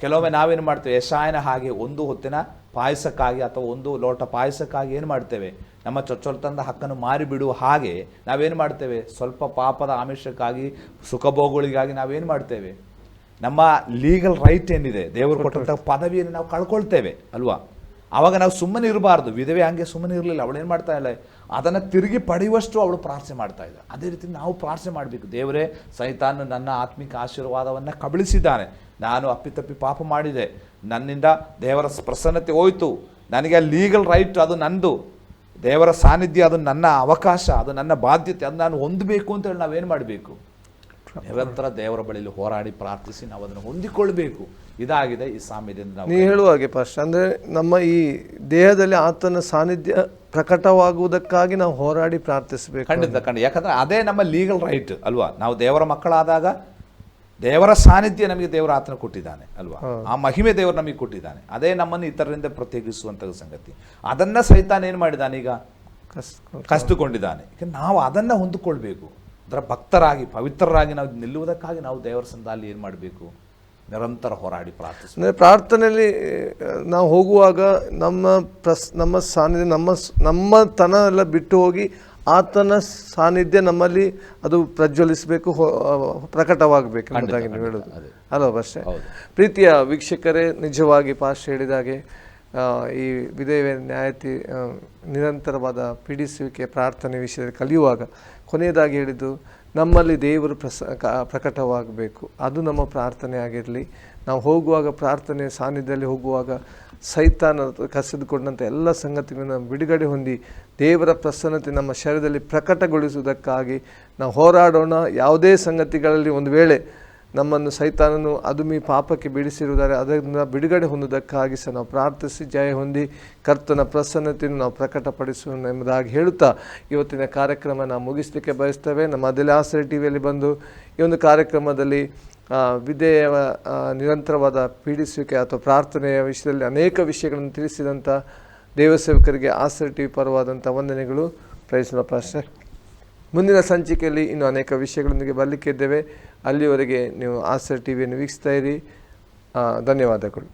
ಕೆಲವೊಮ್ಮೆ ನಾವೇನು ಮಾಡ್ತೇವೆ ಯಶಾಯನ ಹಾಗೆ ಒಂದು ಹೊತ್ತಿನ ಪಾಯಸಕ್ಕಾಗಿ ಅಥವಾ ಒಂದು ಲೋಟ ಪಾಯಸಕ್ಕಾಗಿ ಏನು ಮಾಡ್ತೇವೆ? ನಮ್ಮ ಚೊಚ್ಚೊಲ್ತನದ ಹಕ್ಕನ್ನು ಮಾರಿಬಿಡುವ ಹಾಗೆ ನಾವೇನು ಮಾಡ್ತೇವೆ? ಸ್ವಲ್ಪ ಪಾಪದ ಆಮಿಷಕ್ಕಾಗಿ, ಸುಖಭೋಗಗಳಿಗಾಗಿ ನಾವೇನು ಮಾಡ್ತೇವೆ? ನಮ್ಮ ಲೀಗಲ್ ರೈಟ್ ಏನಿದೆ, ದೇವರು ಕೊಟ್ಟಂತಹ ಪದವಿಯನ್ನು ನಾವು ಕಳ್ಕೊಳ್ತೇವೆ, ಅಲ್ವಾ? ಆವಾಗ ನಾವು ಸುಮ್ಮನೆ ಇರಬಾರ್ದು. ವಿಧವೆ ಹಂಗೆ ಸುಮ್ಮನೆ ಇರಲಿಲ್ಲ. ಅವಳು ಏನು ಮಾಡ್ತಾ ಇಲ್ಲ ಅದನ್ನು ತಿರುಗಿ ಪಡೆಯುವಷ್ಟು ಅವಳು ಪ್ರಾರ್ಥನೆ ಮಾಡ್ತಾ ಇದ್ದಾಳೆ. ಅದೇ ರೀತಿ ನಾವು ಪ್ರಾರ್ಥನೆ ಮಾಡಬೇಕು. ದೇವರೇ, ಸೈತಾನ ನನ್ನ ಆತ್ಮಿಕ ಆಶೀರ್ವಾದವನ್ನು ಕಬಳಿಸಿದ್ದಾನೆ. ನಾನು ಅಪ್ಪಿತಪ್ಪಿ ಪಾಪ ಮಾಡಿದೆ. ನನ್ನಿಂದ ದೇವರ ಪ್ರಸನ್ನತೆ ಹೋಯಿತು. ನನಗೆ ಲೀಗಲ್ ರೈಟ್ ಅದು ನಂದು. ದೇವರ ಸಾನ್ನಿಧ್ಯ ಅದು ನನ್ನ ಅವಕಾಶ, ಅದು ನನ್ನ ಬಾಧ್ಯತೆ, ಅದು ನಾನು ಹೊಂದಬೇಕು ಅಂತೇಳಿ ನಾವೇನು ಮಾಡಬೇಕು? ನಿರಂತರ ದೇವರ ಬಳಿಯಲ್ಲಿ ಹೋರಾಡಿ ಪ್ರಾರ್ಥಿಸಿ ನಾವು ಅದನ್ನು ಹೊಂದಿಕೊಳ್ಬೇಕು. ಇದಾಗಿದೆ ಈ ಸಾಮ್ಯದಿಂದ ನಾವು ನೀವು ಹೇಳುವ ಹಾಗೆ ಫಸ್ಟ್ ಅಂದರೆ ನಮ್ಮ ಈ ದೇಹದಲ್ಲಿ ಆತನ ಸಾನ್ನಿಧ್ಯ ಪ್ರಕಟವಾಗುವುದಕ್ಕಾಗಿ ನಾವು ಹೋರಾಡಿ ಪ್ರಾರ್ಥಿಸಬೇಕು ಖಂಡಿತ ಖಂಡಿತ. ಯಾಕಂದ್ರೆ ಅದೇ ನಮ್ಮ ಲೀಗಲ್ ರೈಟ್ ಅಲ್ವಾ? ನಾವು ದೇವರ ಮಕ್ಕಳಾದಾಗ ದೇವರ ಸಾನ್ನಿಧ್ಯ ನಮಗೆ ದೇವರ ಆತನ ಕೊಟ್ಟಿದ್ದಾನೆ ಅಲ್ವಾ? ಆ ಮಹಿಮೆ ದೇವರು ನಮಗೆ ಕೊಟ್ಟಿದ್ದಾನೆ. ಅದೇ ನಮ್ಮನ್ನು ಇತರರಿಂದ ಪ್ರತ್ಯೇಕಿಸುವಂತಹ ಸಂಗತಿ. ಅದನ್ನ ಸೈತಾನ ಏನು ಮಾಡಿದ್ದಾನೆ ಈಗ ಕಸ್ತುಕೊಂಡಿದ್ದಾನೆ. ನಾವು ಅದನ್ನ ಹೊಂದಿಕೊಳ್ಬೇಕು. ಅದರ ಭಕ್ತರಾಗಿ ಪವಿತ್ರರಾಗಿ ನಾವು ನಿಲ್ಲುವುದಕ್ಕಾಗಿ ನಾವು ದೇವರ ಸಂದಲ್ಲಿ ಏನು ಮಾಡಬೇಕು? ನಿರಂತರ ಹೋರಾಡಿ ಪ್ರಾರ್ಥಿಸಬೇಕು. ಅಂದರೆ ಪ್ರಾರ್ಥನೆಯಲ್ಲಿ ನಾವು ಹೋಗುವಾಗ ನಮ್ಮ ಪ್ರಸ್ ನಮ್ಮ ಸಾನ್ನಿಧ್ಯ ನಮ್ಮ ನಮ್ಮ ತನ ಎಲ್ಲ ಬಿಟ್ಟು ಹೋಗಿ ಆತನ ಸಾನ್ನಿಧ್ಯ ನಮ್ಮಲ್ಲಿ ಅದು ಪ್ರಜ್ವಲಿಸಬೇಕು ಪ್ರಕಟವಾಗಬೇಕು ಅನ್ನೋದಾಗಿ ನೀವು ಹೇಳೋದು. ಅಲ್ವಾ ಬಸ್ಸೆ. ಪ್ರೀತಿಯ ವೀಕ್ಷಕರೇ ನಿಜವಾಗಿ ಪಾಸ್ಟ್ ಹೇಳಿದಾಗೆ ಈ ವಿಧೇಯ ನ್ಯಾಯತಿ ನಿರಂತರವಾದ ಪೀಡಿಸುವಿಕೆ ಪ್ರಾರ್ಥನೆ ವಿಷಯದಲ್ಲಿ ಕಲಿಯುವಾಗ ಕೊನೆಯದಾಗಿ ಹೇಳಿದ್ದು, ನಮ್ಮಲ್ಲಿ ದೇವರು ಪ್ರಸ ಪ್ರಕಟವಾಗಬೇಕು. ಅದು ನಮ್ಮ ಪ್ರಾರ್ಥನೆ ಆಗಿರಲಿ. ನಾವು ಹೋಗುವಾಗ ಪ್ರಾರ್ಥನೆ ಸಾನ್ನಿಧ್ಯದಲ್ಲಿ ಹೋಗುವಾಗ ಸೈತಾನ ಕಸಿದುಕೊಂಡಂಥ ಎಲ್ಲ ಸಂಗತಿಗಳನ್ನು ಬಿಡುಗಡೆ ಹೊಂದಿ, ದೇವರ ಪ್ರಸನ್ನತೆ ನಮ್ಮ ಶರೀರದಲ್ಲಿ ಪ್ರಕಟಗೊಳಿಸುವುದಕ್ಕಾಗಿ ನಾವು ಹೋರಾಡೋಣ. ಯಾವುದೇ ಸಂಗತಿಗಳಲ್ಲಿ ಒಂದು ವೇಳೆ ನಮ್ಮನ್ನು ಸೈತಾನನು ಅದುಮಿ ಪಾಪಕ್ಕೆ ಬೀಳಿಸಿರುವುದಾರೆ ಅದರಿಂದ ಬಿಡುಗಡೆ ಹೊಂದುವುದಕ್ಕಾಗಿ ಸಹ ನಾವು ಪ್ರಾರ್ಥಿಸಿ ಜಯ ಹೊಂದಿ ಕರ್ತನ ಪ್ರಸನ್ನತೆಯನ್ನು ನಾವು ಪ್ರಕಟಪಡಿಸೋಣ ಎಂಬುದಾಗಿ ಹೇಳುತ್ತಾ ಇವತ್ತಿನ ಕಾರ್ಯಕ್ರಮ ನಾವು ಮುಗಿಸಲಿಕ್ಕೆ ಬಯಸ್ತೇವೆ. ನಮ್ಮ ಅದೆಲ್ಲ ಆಸರೆ ಟಿ ಬಂದು ಈ ಒಂದು ಕಾರ್ಯಕ್ರಮದಲ್ಲಿ ವಿಧೇಯ ನಿರಂತರವಾದ ಪೀಡಿಸುವಿಕೆ ಅಥವಾ ಪ್ರಾರ್ಥನೆಯ ವಿಷಯದಲ್ಲಿ ಅನೇಕ ವಿಷಯಗಳನ್ನು ತಿಳಿಸಿದಂಥ ದೇವಸೇವಕರಿಗೆ ಆಸರೆ ಟಿ ವಿ ಪರವಾದಂಥ ವಂದನೆಗಳು. ಪ್ರಯತ್ನ ಪಾಸ್ಟರ್. ಮುಂದಿನ ಸಂಚಿಕೆಯಲ್ಲಿ ಇನ್ನು ಅನೇಕ ವಿಷಯಗಳೊಂದಿಗೆ ಬರಲಿಕ್ಕೆ ಇದ್ದೇವೆ. ಅಲ್ಲಿವರೆಗೆ ನೀವು ಆಸರ್ ಟಿ ವಿಯನ್ನು ವೀಕ್ಷಿಸ್ತಾ ಇರಿ. ಧನ್ಯವಾದಗಳು.